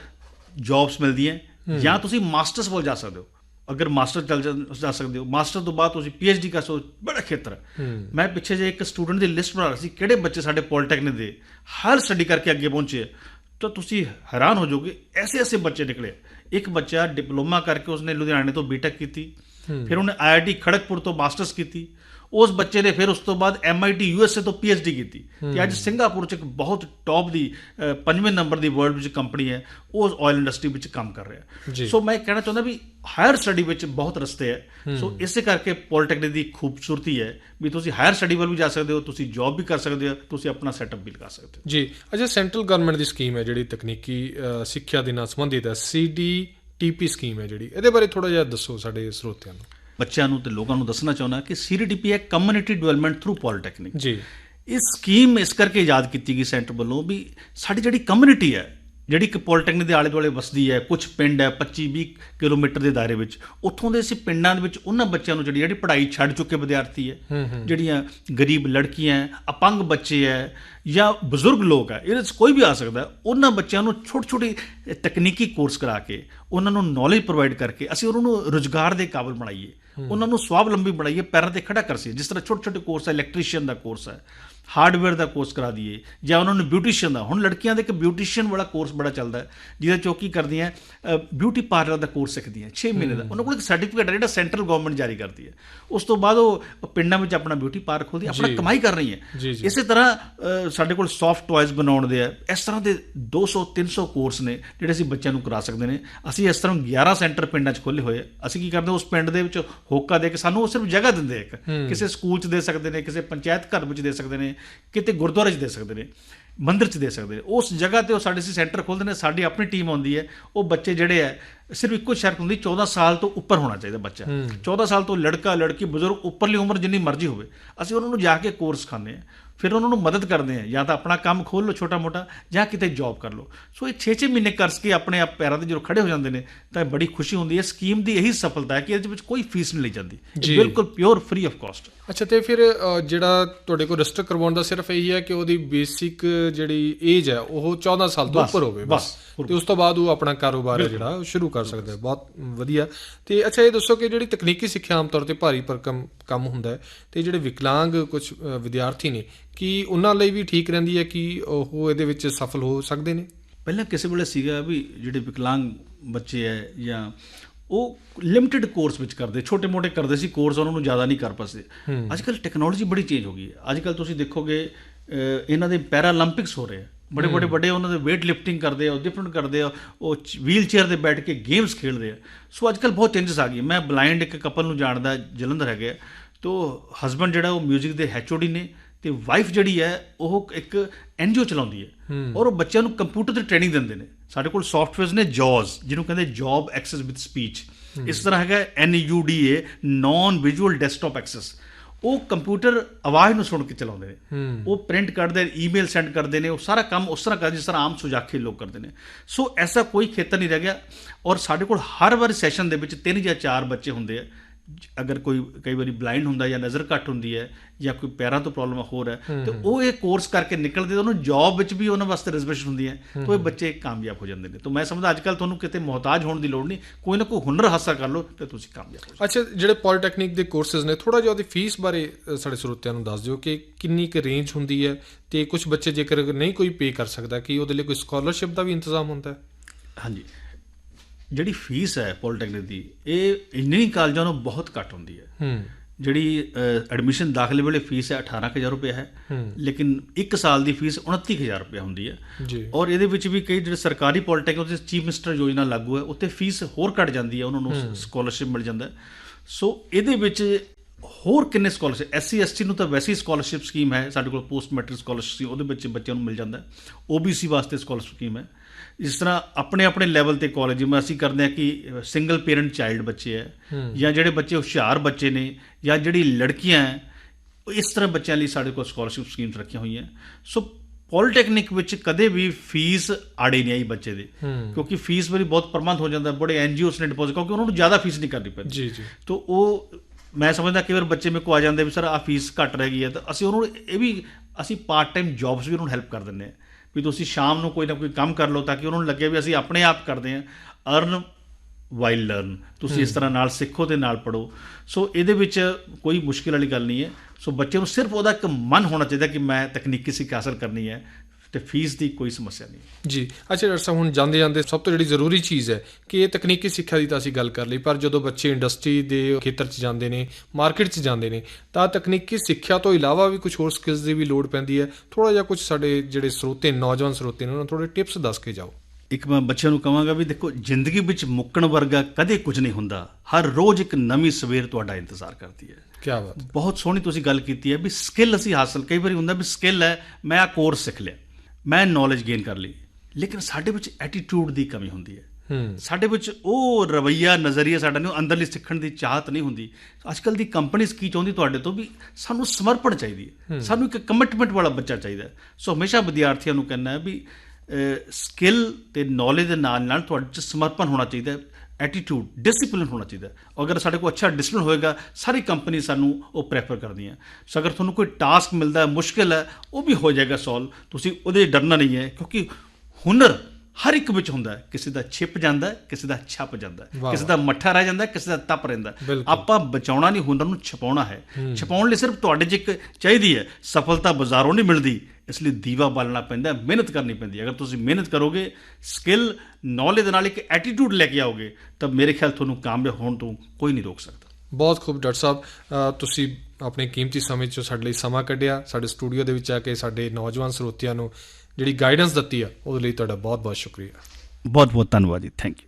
ਜੌਬਸ ਮਿਲਦੀਆਂ ਜਾਂ ਤੁਸੀਂ ਮਾਸਟਰਸ ਵੱਲ ਜਾ ਸਕਦੇ ਹੋ। ਅਗਰ ਮਾਸਟਰ ਚੱਲ ਜਾ ਸਕਦੇ ਹੋ। ਮਾਸਟਰ ਤੋਂ ਬਾਅਦ ਤੁਸੀਂ ਪੀਐਚਡੀ ਕਰ ਸਕਦੇ ਹੋ। ਬੜਾ ਖੇਤਰ ਮੈਂ ਪਿੱਛੇ ਜੇ ਇੱਕ ਸਟੂਡੈਂਟ ਦੀ ਲਿਸਟ ਬਣਾ ਰਿਹਾ ਸੀ ਕਿਹੜੇ ਬੱਚੇ ਸਾਡੇ ਪੋਲੀਟੈਕਨਿਕ ਦੇ? ਹਾਇਰ ਸਟੱਡੀ ਕਰਕੇ ਅੱਗੇ ਪਹੁੰਚੇ ਤਾਂ ਤੁਸੀਂ ਹੈਰਾਨ ਹੋ ਜਾਓਗੇ ਐਸੇ ਐਸੇ ਬੱਚੇ ਨਿਕਲੇ ਇੱਕ ਬੱਚਾ ਡਿਪਲੋਮਾ ਕਰਕੇ ਉਸਨੇ ਲੁਧਿਆਣੇ ਤੋਂ ਬੀਟੈਕ ਕੀਤੀ। ਫਿਰ ਉਹਨੇ ਆਈਆਈਟੀ ਖੜਗਪੁਰ ਤੋਂ ਮਾਸਟਰਸ ਕੀਤੀ। ਉਸ ਬੱਚੇ ਨੇ ਫਿਰ ਉਸ ਤੋਂ ਬਾਅਦ ਐਮਆਈਟੀ ਯੂਐਸਏ ਤੋਂ ਪੀਐਚਡੀ ਕੀਤੀ। ਤੇ ਅੱਜ ਸਿੰਗਾਪੁਰ ਚ ਇੱਕ ਬਹੁਤ ਟੌਪ ਦੀ ਪੰਜਵੇਂ ਨੰਬਰ ਦੀ ਵਰਲਡ ਵਿੱਚ ਕੰਪਨੀ ਹੈ। ਉਹ ਆਇਲ ਇੰਡਸਟਰੀ ਵਿੱਚ ਕੰਮ ਕਰ। ਰਿਹਾ ਸੋ ਮੈਂ ਕਹਿਣਾ ਚਾਹੁੰਦਾ ਵੀ ਹਾਇਰ ਸਟੱਡੀ ਵਿੱਚ ਬਹੁਤ ਰਸਤੇ ਹੈ। ਸੋ ਇਸੇ ਕਰਕੇ ਪੋਲੀਟੈਕਨਿਕ ਦੀ ਖੂਬਸੂਰਤੀ ਹੈ ਵੀ ਤੁਸੀਂ ਹਾਇਰ ਸਟੱਡੀ ਵੱਲ ਵੀ ਜਾ ਸਕਦੇ ਹੋ ਤੁਸੀਂ ਜੌਬ ਵੀ ਕਰ ਸਕਦੇ ਹੋ ਤੁਸੀਂ ਆਪਣਾ ਸੈਟਅਪ ਵੀ ਕਰ ਸਕਦੇ ਹੋ। ਜੀ ਅੱਛਾ ਸੈਂਟਰਲ ਗਵਰਨਮੈਂਟ ਦੀ ਸਕੀਮ ਹੈ ਜਿਹੜੀ ਤਕਨੀਕੀ ਸਿੱਖਿਆ ਦੇ ਨਾਲ ਸੰਬੰਧਿਤ ਹੈ। ਸੀਡੀਟੀਪੀ ਸਕੀਮ ਹੈ ਜਿਹੜੀ। ਇਹਦੇ ਬਾਰੇ ਥੋੜਾ ਜਿਹਾ ਦੱਸੋ ਸਾਡੇ ਸਰੋਤਿਆਂ ਨੂੰ। ਬੱਚਿਆਂ ਨੂੰ ਤੇ ਲੋਕਾਂ ਨੂੰ ਦੱਸਣਾ ਚਾਹੁੰਦਾ ਕਿ ਸੀਡੀਡੀਪੀ ਹੈ ਕਮਿਊਨਿਟੀ ਡਿਵੈਲਪਮੈਂਟ ਥਰੂ ਪੋਲੀਟੈਕਨਿਕ ਜੀ। ਇਹ ਸਕੀਮ ਇਸ ਕਰਕੇ ਇਜਾਦ ਕੀਤੀ ਗਈ ਸੈਂਟਰ ਵੱਲੋਂ ਵੀ ਸਾਡੀ ਜਿਹੜੀ ਕਮਿਊਨਿਟੀ ਹੈ ਜਿਹੜੀ ਕਿ ਪੋਲੀਟੈਕਨਿਕ ਦੇ ਆਲੇ ਦੁਆਲੇ ਵਸਦੀ ਹੈ ਕੁਝ ਪਿੰਡ ਹੈ 25 20 ਕਿਲੋਮੀਟਰ ਦੇ ਦਾਇਰੇ ਵਿੱਚ ਉੱਥੋਂ ਦੇ ਅਸੀਂ ਪਿੰਡਾਂ ਦੇ ਵਿੱਚ ਉਹਨਾਂ ਬੱਚਿਆਂ ਨੂੰ ਜਿਹੜੀ ਜਿਹੜੀ ਪੜ੍ਹਾਈ ਛੱਡ ਚੁੱਕੇ ਵਿਦਿਆਰਥੀ ਹੈ। ਜਿਹੜੀਆਂ ਗਰੀਬ ਲੜਕੀਆਂ ਅਪੰਗ ਬੱਚੇ ਹੈ ਜਾਂ ਬਜ਼ੁਰਗ ਲੋਕ ਹੈ ਇਹਦੇ ਵਿੱਚ ਕੋਈ ਵੀ ਆ ਸਕਦਾ। ਉਹਨਾਂ ਬੱਚਿਆਂ ਨੂੰ ਛੋਟੇ ਛੋਟੇ ਤਕਨੀਕੀ ਕੋਰਸ ਕਰਾ ਕੇ ਉਹਨਾਂ ਨੂੰ ਨੌਲੇਜ ਪ੍ਰੋਵਾਈਡ ਕਰਕੇ ਅਸੀਂ ਉਹਨਾਂ ਨੂੰ ਰੁਜ਼ਗਾਰ ਦੇ ਕਾਬਿਲ ਬਣਾਈਏ। ਉਹਨਾਂ ਨੂੰ ਸਵਾਵਲੰਬੀ ਬਣਾਈਏ ਪੈਰਾਂ ਤੇ ਖੜਾ ਕਰ ਸਕੀਏ ਜਿਸ ਤਰ੍ਹਾਂ ਛੋਟੇ ਛੋਟੇ ਕੋਰਸ ਹੈ ਇਲੈਕਟ੍ਰੀਸ਼ੀਅਨ ਦਾ ਕੋਰਸ ਹੈ। ਹਾਰਡਵੇਅਰ ਦਾ ਕੋਰਸ ਕਰਾ ਦਈਏ ਜਾਂ ਉਹਨਾਂ ਨੂੰ ਬਿਊਟੀਸ਼ੀਅਨ ਦਾ। ਹੁਣ ਲੜਕੀਆਂ ਦੇ ਇੱਕ ਬਿਊਟੀਸ਼ੀਅਨ ਵਾਲਾ ਕੋਰਸ ਬੜਾ ਚੱਲਦਾ ਹੈ ਜਿਹਦੇ ਚੌਕੀ ਕਰਦੀਆਂ ਬਿਊਟੀ ਪਾਰਲਰ ਦਾ ਕੋਰਸ ਸਿੱਖਦੀਆਂ 6 ਮਹੀਨੇ ਦਾ। ਉਹਨਾਂ ਕੋਲ ਇੱਕ ਸਰਟੀਫਿਕੇਟ ਹੈ ਜਿਹੜਾ ਸੈਂਟਰਲ ਗਵਰਨਮੈਂਟ ਜਾਰੀ ਕਰਦੀ ਹੈ। ਉਸ ਤੋਂ ਬਾਅਦ ਉਹ ਪਿੰਡਾਂ ਵਿੱਚ ਆਪਣਾ ਬਿਊਟੀ ਪਾਰਕ ਖੋਲਦੀ ਹੈ, ਆਪਣਾ। ਕਮਾਈ ਕਰ ਰਹੀ ਹੈ। ਇਸੇ ਤਰ੍ਹਾਂ ਸਾਡੇ ਕੋਲ ਸੌਫਟ ਟੌਇਜ਼ ਬਣਾਉਣ ਦੇ ਆ ਇਸ ਤਰ੍ਹਾਂ ਦੇ 200 300 ਕੋਰਸ ਨੇ ਜਿਹੜੇ ਅਸੀਂ ਬੱਚਿਆਂ ਨੂੰ ਕਰਾ ਸਕਦੇ ਨੇ। ਅਸੀਂ ਇਸ ਤਰ੍ਹਾਂ 11 ਸੈਂਟਰ ਪਿੰਡਾਂ 'ਚ ਖੋਲੇ ਹੋਏ ਆ। ਅਸੀਂ ਕੀ ਕਰਦੇ ਹਾਂ, ਉਸ ਪਿੰਡ ਦੇ ਵਿੱਚ ਹੋਕਾ ਦੇ ਕੇ ਸਾਨੂੰ ਉਹ ਸਿਰਫ ਜਗ੍ਹਾ ਦਿੰਦੇ ਇੱਕ। ਕਿਸੇ ਸਕੂਲ 'ਚ ਦੇ ਸਕਦੇ ਨੇ ਕਿਸੇ ਪੰਚਾਇਤ ਘਰ ਵਿੱਚ ਦੇ ਸਕਦੇ ਨੇ ਕਿਤੇ ਗੁਰਦੁਆਰੇ 'ਚ ਦੇ ਸਕਦੇ ਨੇ ਮੰਦਿਰ 'ਚ ਦੇ ਸਕਦੇ ਨੇ। ਉਸ ਜਗ੍ਹਾ ਤੇ ਉਹ ਸਾਡੇ ਅਸੀਂ ਸੈਂਟਰ ਖੋਲ੍ਹਦੇ ਨੇ ਸਾਡੀ ਆਪਣੀ ਟੀਮ ਆਉਂਦੀ ਹੈ ਉਹ ਬੱਚੇ ਜਿਹੜੇ ਹੈ ਸਿਰਫ ਇੱਕੋ ਸ਼ਰਤ ਹੁੰਦੀ 14 ਸਾਲ ਤੋਂ ਉੱਪਰ ਹੋਣਾ ਚਾਹੀਦਾ ਬੱਚਾ। 14 ਸਾਲ ਤੋਂ ਲੜਕਾ ਲੜਕੀ ਬਜ਼ੁਰਗ ਉੱਪਰਲੀ ਉਮਰ ਜਿੰਨੀ ਮਰਜ਼ੀ ਹੋਵੇ ਅਸੀਂ ਉਹਨਾਂ ਨੂੰ ਜਾ ਕੇ ਕੋਰਸ ਖਾਂਦੇ ਆ ਫਿਰ ਉਹਨਾਂ ਨੂੰ ਮਦਦ ਕਰਦੇ ਆ। ਜਾਂ ਤਾਂ ਆਪਣਾ ਕੰਮ ਖੋਲ ਲਓ ਛੋਟਾ ਮੋਟਾ ਜਾਂ ਕਿਤੇ ਜੌਬ ਕਰ ਲਓ। ਸੋ ਇਹ 6-6 ਮਹੀਨੇ ਕਰਸ ਕੇ ਆਪਣੇ ਆਪ ਪੈਰਾਂ ਤੇ ਜਦੋਂ ਖੜੇ ਹੋ ਜਾਂਦੇ ਨੇ ਤਾਂ ਬੜੀ ਖੁਸ਼ੀ ਹੁੰਦੀ ਹੈ। ਸਕੀਮ ਦੀ ਇਹੀ ਸਫਲਤਾ ਹੈ ਕਿ ਇਹਦੇ ਵਿੱਚ ਕੋਈ ਫੀਸ ਨਹੀਂ ਲਈ ਜਾਂਦੀ। ਬਿਲਕੁਲ ਪਿਓਰ ਫ੍ਰੀ ਆਫ ਕਾਸਟ ਅੱਛਾ ਤੇ ਫਿਰ ਜਿਹੜਾ ਤੁਹਾਡੇ ਕੋਲ ਰਜਿਸਟਰ ਕਰਵਾਉਣ ਦਾ ਸਿਰਫ ਇਹੀ ਹੈ ਕਿ ਉਹਦੀ ਬੇਸਿਕ ਜਿਹੜੀ ਏਜ ਹੈ ਉਹ 14 ਸਾਲ ਤੋਂ ਉੱਪਰ ਹੋਵੇ ਬਸ, ਤੇ ਉਸ ਤੋਂ ਬਾਅਦ ਉਹ ਆਪਣਾ ਕਾਰੋਬਾਰ ਹੈ ਜਿਹੜਾ ਸ਼ੁਰੂ ਕਰ ਸਕਦਾ ਹੈ ਬਹੁਤ ਵਧੀਆ। ਤੇ ਅੱਛਾ ਇਹ ਦੱਸੋ ਕਿ ਜਿਹੜੀ ਤਕਨੀਕੀ ਸਿੱਖਿਆ ਆਮ ਤੌਰ ਤੇ ਭਾਰੀ ਭਰਕਮ ਕੰਮ ਹੁੰਦਾ ਤੇ ਜਿਹੜੇ ਵਿਕਲਾਂਗ ਕੁਝ ਵਿਦਿਆਰਥੀ ਨੇ ਕੀ ਉਹਨਾਂ ਲਈ ਵੀ ਠੀਕ ਰਹਿੰਦੀ ਹੈ ਕਿ ਉਹ ਇਹਦੇ ਵਿੱਚ ਸਫਲ ਹੋ ਸਕਦੇ ਨੇ? ਪਹਿਲਾਂ ਕਿਸੇ ਵੇਲੇ ਸੀਗਾ ਵੀ ਜਿਹੜੇ ਵਿਕਲਾਂਗ ਬੱਚੇ ਹੈ ਜਾਂ ਉਹ ਲਿਮਟਿਡ ਕੋਰਸ ਵਿੱਚ ਕਰਦੇ ਛੋਟੇ-ਮੋਟੇ ਕਰਦੇ ਸੀ ਕੋਰਸ ਉਹਨਾਂ ਨੂੰ ਜ਼ਿਆਦਾ ਨਹੀਂ ਕਰ ਪਾਸੇ ਅੱਜ ਕੱਲ ਟੈਕਨੋਲੋਜੀ ਬੜੀ ਚੇਂਜ ਹੋ ਗਈ ਹੈ। ਅੱਜ ਕੱਲ ਤੁਸੀਂ ਦੇਖੋਗੇ ਇਹਨਾਂ ਦੇ ਪੈਰਾਲੰਪਿਕਸ ਹੋ ਰਹੇ ਆ ਬੜੇ ਬੜੇ ਵੱਡੇ ਉਹਨਾਂ ਦੇ weight lifting ਕਰਦੇ ਆ ਡਿਫਰੈਂਟ ਕਰਦੇ ਆ ਉਹ ਵੀਲ ਚੇਅਰ ਤੇ ਬੈਠ ਕੇ ਗੇਮਸ ਖੇਡਦੇ ਆ। ਸੋ ਅੱਜ ਕੱਲ ਬਹੁਤ ਚੇਂਜਸ ਆ ਗਏ। ਮੈਂ ਬਲਾਈਂਡ ਇੱਕ ਕਪਲ ਨੂੰ ਜਾਣਦਾ ਜਲੰਧਰ ਹੈਗੇ ਆ। ਤੋ ਹਸਬੰਡ ਜਿਹੜਾ ਉਹ 뮤직 ਦੇ ਐਚਓਡੀ ਨੇ ਤੇ ਵਾਈਫ ਜਿਹੜੀ ਹੈ ਉਹ ਇੱਕ ਐਨਜੀਓ ਚਲਾਉਂਦੀ ਹੈ। ਔਰ ਉਹ ਬੱਚਿਆਂ ਨੂੰ ਕੰਪਿਊਟਰ ਤੇ ਟ੍ਰੇਨਿੰਗ ਦਿੰਦੇ ਨੇ। ਸਾਡੇ ਕੋਲ ਸੌਫਟਵੇਅਰਸ ਨੇ ਜੌਜ਼ ਜਿਹਨੂੰ ਕਹਿੰਦੇ ਜੌਬ ਐਕਸੈਸ ਵਿਦ ਸਪੀਚ ਇਸ ਤਰ੍ਹਾਂ ਹੈਗਾ NUDA non visual desktop access ਉਹ ਕੰਪਿਊਟਰ ਆਵਾਜ਼ ਨੂੰ ਸੁਣ ਕੇ ਚਲਾਉਂਦੇ ਨੇ। ਉਹ ਪ੍ਰਿੰਟ ਕਰਦੇ ਈਮੇਲ ਸੈਂਡ ਕਰਦੇ ਨੇ ਉਹ ਸਾਰਾ ਕੰਮ ਉਸ ਤਰ੍ਹਾਂ ਕਰਦੇ ਜਿਸ ਤਰ੍ਹਾਂ ਆਮ ਸੁਜਾਖੀ ਲੋਕ ਕਰਦੇ ਨੇ। ਸੋ ਐਸਾ ਕੋਈ ਖੇਤਰ ਨਹੀਂ ਰਹਿ ਗਿਆ ਔਰ ਸਾਡੇ ਕੋਲ ਹਰ ਵਾਰ ਸੈਸ਼ਨ ਦੇ ਵਿੱਚ ਤਿੰਨ ਜਾਂ ਚਾਰ ਬੱਚੇ ਹੁੰਦੇ ਆ। ਅਗਰ ਕੋਈ ਕਈ ਵਾਰੀ ਬਲਾਈਂਡ ਹੁੰਦਾ ਜਾਂ ਨਜ਼ਰ ਘੱਟ ਹੁੰਦੀ ਹੈ ਜਾਂ ਕੋਈ ਪੈਰਾਂ ਤੋਂ ਪ੍ਰੋਬਲਮ ਹੋਰ ਹੈ ਤੇ ਉਹ ਇਹ ਕੋਰਸ ਕਰਕੇ ਨਿਕਲਦੇ ਉਹਨੂੰ ਜੌਬ ਵਿੱਚ ਵੀ ਉਹਨਾਂ ਵਾਸਤੇ ਰਿਜ਼ਰਵੇਸ਼ਨ ਹੁੰਦੀ ਹੈ ਤਾਂ ਇਹ ਬੱਚੇ ਕਾਮਯਾਬ ਹੋ ਜਾਂਦੇ ਨੇ। ਤਾਂ ਮੈਂ ਸਮਝਦਾ ਅੱਜ ਕੱਲ ਤੁਹਾਨੂੰ ਕਿਤੇ ਮੁਹਤਾਜ ਹੋਣ ਦੀ ਲੋੜ ਨਹੀਂ ਕੋਈ ਨਾ ਕੋਈ ਹੁਨਰ ਹਾਸਲ ਕਰ ਲਓ ਤੇ ਤੁਸੀਂ ਕਾਮਯਾਬ ਹੋ ਅੱਛਾ ਜਿਹੜੇ ਪੋਲੀਟੈਕਨਿਕ ਦੇ ਕੋਰਸਸ ਨੇ ਥੋੜਾ ਜਿਹਾ ਉਹਦੀ ਫੀਸ ਬਾਰੇ ਸਾਡੇ ਸਰੋਤਿਆਂ ਨੂੰ ਦੱਸ ਦਿਓ ਕਿ ਕਿੰਨੀ ਕੁ ਰੇਂਜ ਹੁੰਦੀ ਹੈ ਤੇ ਕੁਝ ਬੱਚੇ ਜੇਕਰ ਨਹੀਂ ਕੋਈ ਪੇ ਕਰ ਸਕਦਾ ਕਿ ਉਹਦੇ ਲਈ ਕੋਈ ਸਕਾਲਰਸ਼ਿਪ ਦਾ ਵੀ ਇੰਤਜ਼ਾਮ ਹੁੰਦਾ ਹੈ? ਹਾਂਜੀ। ਜਿਹੜੀ ਫੀਸ ਹੈ ਪੋਲੀਟੈਕਨਿਕ ਦੀ ਇਹ ਇੰਜੀਨੀਅਰਿੰਗ ਕਾਲਜਾਂ ਨੂੰ ਬਹੁਤ ਘੱਟ ਹੁੰਦੀ ਹੈ। ਹੂੰ। ਜਿਹੜੀ ਐਡਮਿਸ਼ਨ ਦਾਖਲੇ ਵੇਲੇ ਫੀਸ ਹੈ 18000 ਰੁਪਏ ਹੈ ਲੇਕਿਨ 1 ਸਾਲ ਦੀ ਫੀਸ 29000 ਰੁਪਏ ਹੁੰਦੀ ਹੈ। ਜੀ। ਔਰ ਇਹਦੇ ਵਿੱਚ ਵੀ ਕਈ ਜਿਹੜੇ ਸਰਕਾਰੀ ਪੋਲੀਟੈਕਨਿਕ ਉਹਦੇ ਚੀਫ ਮਿਨਿਸਟਰ ਯੋਜਨਾ ਲਾਗੂ ਹੈ ਉੱਥੇ ਫੀਸ ਹੋਰ ਘਟ ਜਾਂਦੀ ਹੈ ਉਹਨਾਂ ਨੂੰ ਸਕਾਲਰਸ਼ਿਪ ਮਿਲ ਜਾਂਦਾ। ਸੋ ਇਹਦੇ ਵਿੱਚ ਹੋਰ ਕਿੰਨੇ ਸਕਾਲਰਸ਼ਿਪ ਐਸਸੀ ਐਸਟੀ ਨੂੰ ਤਾਂ ਵੈਸੇ ਹੀ ਸਕਾਲਰਸ਼ਿਪ ਸਕੀਮ ਹੈ ਸਾਡੇ ਕੋਲ ਪੋਸਟ ਮੈਟ੍ਰਿਕ ਸਕਾਲਰਸ਼ਿਪ ਉਹਦੇ ਵਿੱਚ ਬੱਚਿਆਂ ਨੂੰ ਮਿਲ ਜਾਂਦਾ ਹੈ। ਓਬੀਸੀ ਵਾਸਤੇ ਸਕਾਲਰਸ਼ਿਪ ਸਕੀਮ ਹੈ। ਇਸ ਤਰ੍ਹਾਂ ਆਪਣੇ ਆਪਣੇ ਲੈਵਲ ਤੇ ਕਾਲਜ ਜਿਵੇਂ ਅਸੀਂ ਕਰਦੇ ਹਾਂ ਕਿ ਸਿੰਗਲ ਪੇਰੈਂਟ ਚਾਈਲਡ ਬੱਚੇ ਹੈ ਜਾਂ ਜਿਹੜੇ ਬੱਚੇ ਹੁਸ਼ਿਆਰ ਬੱਚੇ ਨੇ ਜਾਂ ਜਿਹੜੀ ਲੜਕੀਆਂ ਇਸ ਤਰ੍ਹਾਂ ਬੱਚਿਆਂ ਲਈ ਸਾਡੇ ਕੋਲ ਸਕਾਲਰਸ਼ਿਪ ਸਕੀਮਸ ਰੱਖੀਆਂ ਹੋਈਆਂ। ਸੋ ਪੋਲੀਟੈਕਨਿਕ ਵਿੱਚ ਕਦੇ ਵੀ ਫੀਸ ਆੜੇ ਨਹੀਂ ਆਈ ਬੱਚੇ ਦੇ। ਕਿਉਂਕਿ ਫੀਸ ਵਾਰੀ ਬਹੁਤ ਪ੍ਰਬੰਧ ਹੋ ਜਾਂਦਾ ਬੜੇ ਐਨਜੀਓਸ ਨੇ ਡਿਪੋਜ਼ਿਟ ਕਿਉਂਕਿ ਉਹਨਾਂ ਨੂੰ ਜ਼ਿਆਦਾ ਫੀਸ ਨਹੀਂ ਕਰਨੀ ਪੈਂਦੀ। ਜੀ ਜੀ। ਤੋ ਉਹ ਮੈਂ ਸਮਝਦਾ ਕਈ ਵਾਰ ਬੱਚੇ ਮੇਰੇ ਕੋ ਆ ਜਾਂਦੇ ਵੀ ਸਰ ਆ ਫੀਸ ਘੱਟ ਰਹਿ ਗਈ ਹੈ। ਤਾਂ ਅਸੀਂ ਉਹਨੂੰ ਇਹ ਵੀ ਅਸੀਂ ਪਾਰਟ ਟਾਈਮ ਜੌਬਸ ਵੀ ਉਹਨੂੰ ਹੈਲਪ ਕਰ ਦਿੰਦੇ ਹਾਂ। ਵੀ ਤੁਸੀਂ ਸ਼ਾਮ ਨੂੰ ਕੋਈ ਨਾ ਕੋਈ ਕੰਮ ਕਰ ਲਓ ਤਾਂ ਕਿ ਉਹਨਾਂ ਨੂੰ ਲੱਗੇ ਵੀ ਅਸੀਂ ਆਪਣੇ ਆਪ ਕਰਦੇ ਹਾਂ। ਅਰਨ ਵਾਈਲ ਲਰਨ ਤੁਸੀਂ ਇਸ ਤਰ੍ਹਾਂ ਨਾਲ ਸਿੱਖੋ ਤੇ ਨਾਲ ਪੜੋ ਸੋ ਇਹਦੇ ਵਿੱਚ ਕੋਈ ਮੁਸ਼ਕਿਲ ਵਾਲੀ ਗੱਲ ਨਹੀਂ ਹੈ। ਸੋ ਬੱਚੇ ਨੂੰ ਸਿਰਫ ਉਹਦਾ ਇੱਕ ਮਨ ਹੋਣਾ ਚਾਹੀਦਾ ਕਿ ਮੈਂ ਤਕਨੀਕੀ ਸਿੱਖਿਆ ਹਾਸਲ ਕਰਨੀ ਹੈ। ਤੇ ਫੀਸ ਦੀ ਕੋਈ ਸਮੱਸਿਆ ਨਹੀਂ। ਜੀ ਅੱਛਾ ਡਾਕਟਰ ਸਾਹਿਬ ਹੁਣ ਜਾਂਦੇ ਜਾਂਦੇ ਸਭ ਤੋਂ ਜਿਹੜੀ ਜ਼ਰੂਰੀ ਚੀਜ਼ ਹੈ ਕਿ ਇਹ ਤਕਨੀਕੀ ਸਿੱਖਿਆ ਦੀ ਤਾਂ ਅਸੀਂ ਗੱਲ ਕਰ ਲਈ ਪਰ ਜਦੋਂ ਬੱਚੇ ਇੰਡਸਟਰੀ ਦੇ ਖੇਤਰ 'ਚ ਜਾਂਦੇ ਨੇ ਮਾਰਕੀਟ 'ਚ ਜਾਂਦੇ ਨੇ ਤਾਂ ਤਕਨੀਕੀ ਸਿੱਖਿਆ ਤੋਂ ਇਲਾਵਾ ਵੀ ਕੁਝ ਹੋਰ ਸਕਿੱਲਸ ਦੀ ਵੀ ਲੋੜ ਪੈਂਦੀ ਹੈ। ਥੋੜਾ ਜਿਹਾ ਕੁਝ ਸਾਡੇ ਜਿਹੜੇ ਸਰੋਤੇ ਨੌਜਵਾਨ ਸਰੋਤੇ ਨੇ ਉਹਨਾਂ ਨੂੰ ਥੋੜੇ ਟਿਪਸ ਦੱਸ ਕੇ ਜਾਓ। ਇੱਕ ਮੈਂ ਬੱਚਿਆਂ ਨੂੰ ਕਹਾਂਗਾ ਵੀ ਦੇਖੋ ਜ਼ਿੰਦਗੀ ਵਿੱਚ ਮੁੱਕਣ ਵਰਗਾ ਕਦੇ ਕੁਝ ਨਹੀਂ ਹੁੰਦਾ। ਹਰ ਰੋਜ਼ ਇੱਕ ਨਵੀਂ ਸਵੇਰ ਤੁਹਾਡਾ ਇੰਤਜ਼ਾਰ ਕਰਦੀ ਹੈ। ਕੀ ਬਾਤ ਹੈ। ਬਹੁਤ ਸੋਹਣੀ ਤੁਸੀਂ ਗੱਲ ਕੀਤੀ ਹੈ ਵੀ ਸਕਿੱਲ ਅਸੀਂ ਹਾਸਲ ਕਈ ਵਾਰੀ ਹੁੰਦਾ ਵੀ ਸਕਿੱਲ ਹੈ ਮੈਂ ਆ ਕੋਰਸ ਸਿੱਖ ਲਿਆ। ਮੈਂ ਨੌਲੇਜ ਗੇਨ ਕਰ ਲਈ। ਲੇਕਿਨ ਸਾਡੇ ਵਿੱਚ ਐਟੀਟਿਊਡ ਦੀ ਕਮੀ ਹੁੰਦੀ ਹੈ। ਸਾਡੇ ਵਿੱਚ ਉਹ ਰਵਈਆ ਨਜ਼ਰੀਆ ਸਾਡਾ ਨਹੀਂ ਉਹ ਅੰਦਰਲੀ ਸਿੱਖਣ ਦੀ ਚਾਹਤ ਨਹੀਂ ਹੁੰਦੀ। ਅੱਜਕੱਲ ਦੀ ਕੰਪਨੀਆਂ ਕੀ ਚਾਹੁੰਦੀ ਤੁਹਾਡੇ ਤੋਂ ਵੀ ਸਾਨੂੰ ਸਮਰਪਣ ਚਾਹੀਦੀ ਹੈ। ਸਾਨੂੰ ਇੱਕ ਕਮਿਟਮੈਂਟ ਵਾਲਾ ਬੱਚਾ ਚਾਹੀਦਾ। ਸੋ ਹਮੇਸ਼ਾ ਵਿਦਿਆਰਥੀਆਂ ਨੂੰ ਕਹਿੰਦਾ ਹੈ ਵੀ ਸਕਿੱਲ ਤੇ ਨੌਲੇਜ ਦੇ ਨਾਲ ਨਾਲ ਤੁਹਾਡੇ ਚ ਸਮਰਪਣ ਹੋਣਾ ਚਾਹੀਦਾ ਹੈ। ਐਟੀਟਿਊਡ ਡਿਸਪਲਿਨ ਹੋਣਾ ਚਾਹੀਦਾ। ਅਗਰ ਸਾਡੇ ਕੋਲ ਅੱਛਾ ਡਿਸਪਲਿਨ ਹੋਏਗਾ ਸਾਰੀ ਕੰਪਨੀ ਸਾਨੂੰ ਉਹ ਪ੍ਰੈਫਰ ਕਰਦੀਆਂ ਸੋ ਅਗਰ ਤੁਹਾਨੂੰ ਕੋਈ ਟਾਸਕ ਮਿਲਦਾ ਹੈ ਮੁਸ਼ਕਿਲ ਹੈ ਉਹ ਵੀ ਹੋ ਜਾਏਗਾ ਸੋਲਵ ਤੁਸੀਂ ਉਹਦੇ ਡਰਨਾ ਨਹੀਂ ਹੈ ਕਿਉਂਕਿ ਹੁਨਰ ਹਰ ਇੱਕ ਵਿੱਚ ਹੁੰਦਾ ਹੈ। ਕਿਸੇ ਦਾ ਛਿਪ ਜਾਂਦਾ ਹੈ ਕਿਸੇ ਦਾ ਛਪ ਜਾਂਦਾ ਕਿਸੇ ਦਾ ਮੱਠਾ ਰਹਿ ਜਾਂਦਾ ਹੈ, ਕਿਸੇ ਦਾ ਤਪ ਰਹਿੰਦਾ। ਆਪਾਂ ਬਚਾਉਣਾ ਨਹੀਂ ਹੁਨਰ ਨੂੰ ਛਪਾਉਣਾ ਹੈ। ਛਪਾਉਣ ਲਈ ਸਿਰਫ ਤੁਹਾਡੇ 'ਚ ਇੱਕ ਚਾਹੀਦੀ ਹੈ। ਸਫਲਤਾ ਬਾਜ਼ਾਰੋਂ ਨਹੀਂ ਮਿਲਦੀ ਇਸ ਲਈ ਦੀਵਾ ਬਾਲਣਾ ਪੈਂਦਾ ਮਿਹਨਤ ਕਰਨੀ ਪੈਂਦੀ ਹੈ। ਅਗਰ ਤੁਸੀਂ ਮਿਹਨਤ ਕਰੋਗੇ ਸਕਿੱਲ ਨੌਲੇਜ ਦੇ ਨਾਲ ਇੱਕ ਐਟੀਟਿਊਡ ਲੈ ਕੇ ਆਓਗੇ ਤਾਂ ਮੇਰੇ ਖਿਆਲ ਤੁਹਾਨੂੰ ਕਾਮਯਾਬ ਹੋਣ ਤੋਂ ਕੋਈ ਨਹੀਂ ਰੋਕ ਸਕਦਾ। ਬਹੁਤ ਖੂਬ ਡਾਕਟਰ ਸਾਹਿਬ ਤੁਸੀਂ ਆਪਣੇ ਕੀਮਤੀ ਸਮੇਂ 'ਚੋਂ ਸਾਡੇ ਲਈ ਸਮਾਂ ਕੱਢਿਆ ਸਾਡੇ ਸਟੂਡੀਓ ਦੇ ਵਿੱਚ ਆ ਕੇ ਸਾਡੇ ਨੌਜਵਾਨ ਸਰੋਤਿਆਂ ਨੂੰ ਜਿਹੜੀ ਗਾਈਡੈਂਸ ਦਿੱਤੀ ਆ ਉਹਦੇ ਲਈ ਤੁਹਾਡਾ ਬਹੁਤ ਬਹੁਤ ਸ਼ੁਕਰੀਆ। ਬਹੁਤ ਬਹੁਤ ਧੰਨਵਾਦ ਜੀ ਥੈਂਕ ਯੂ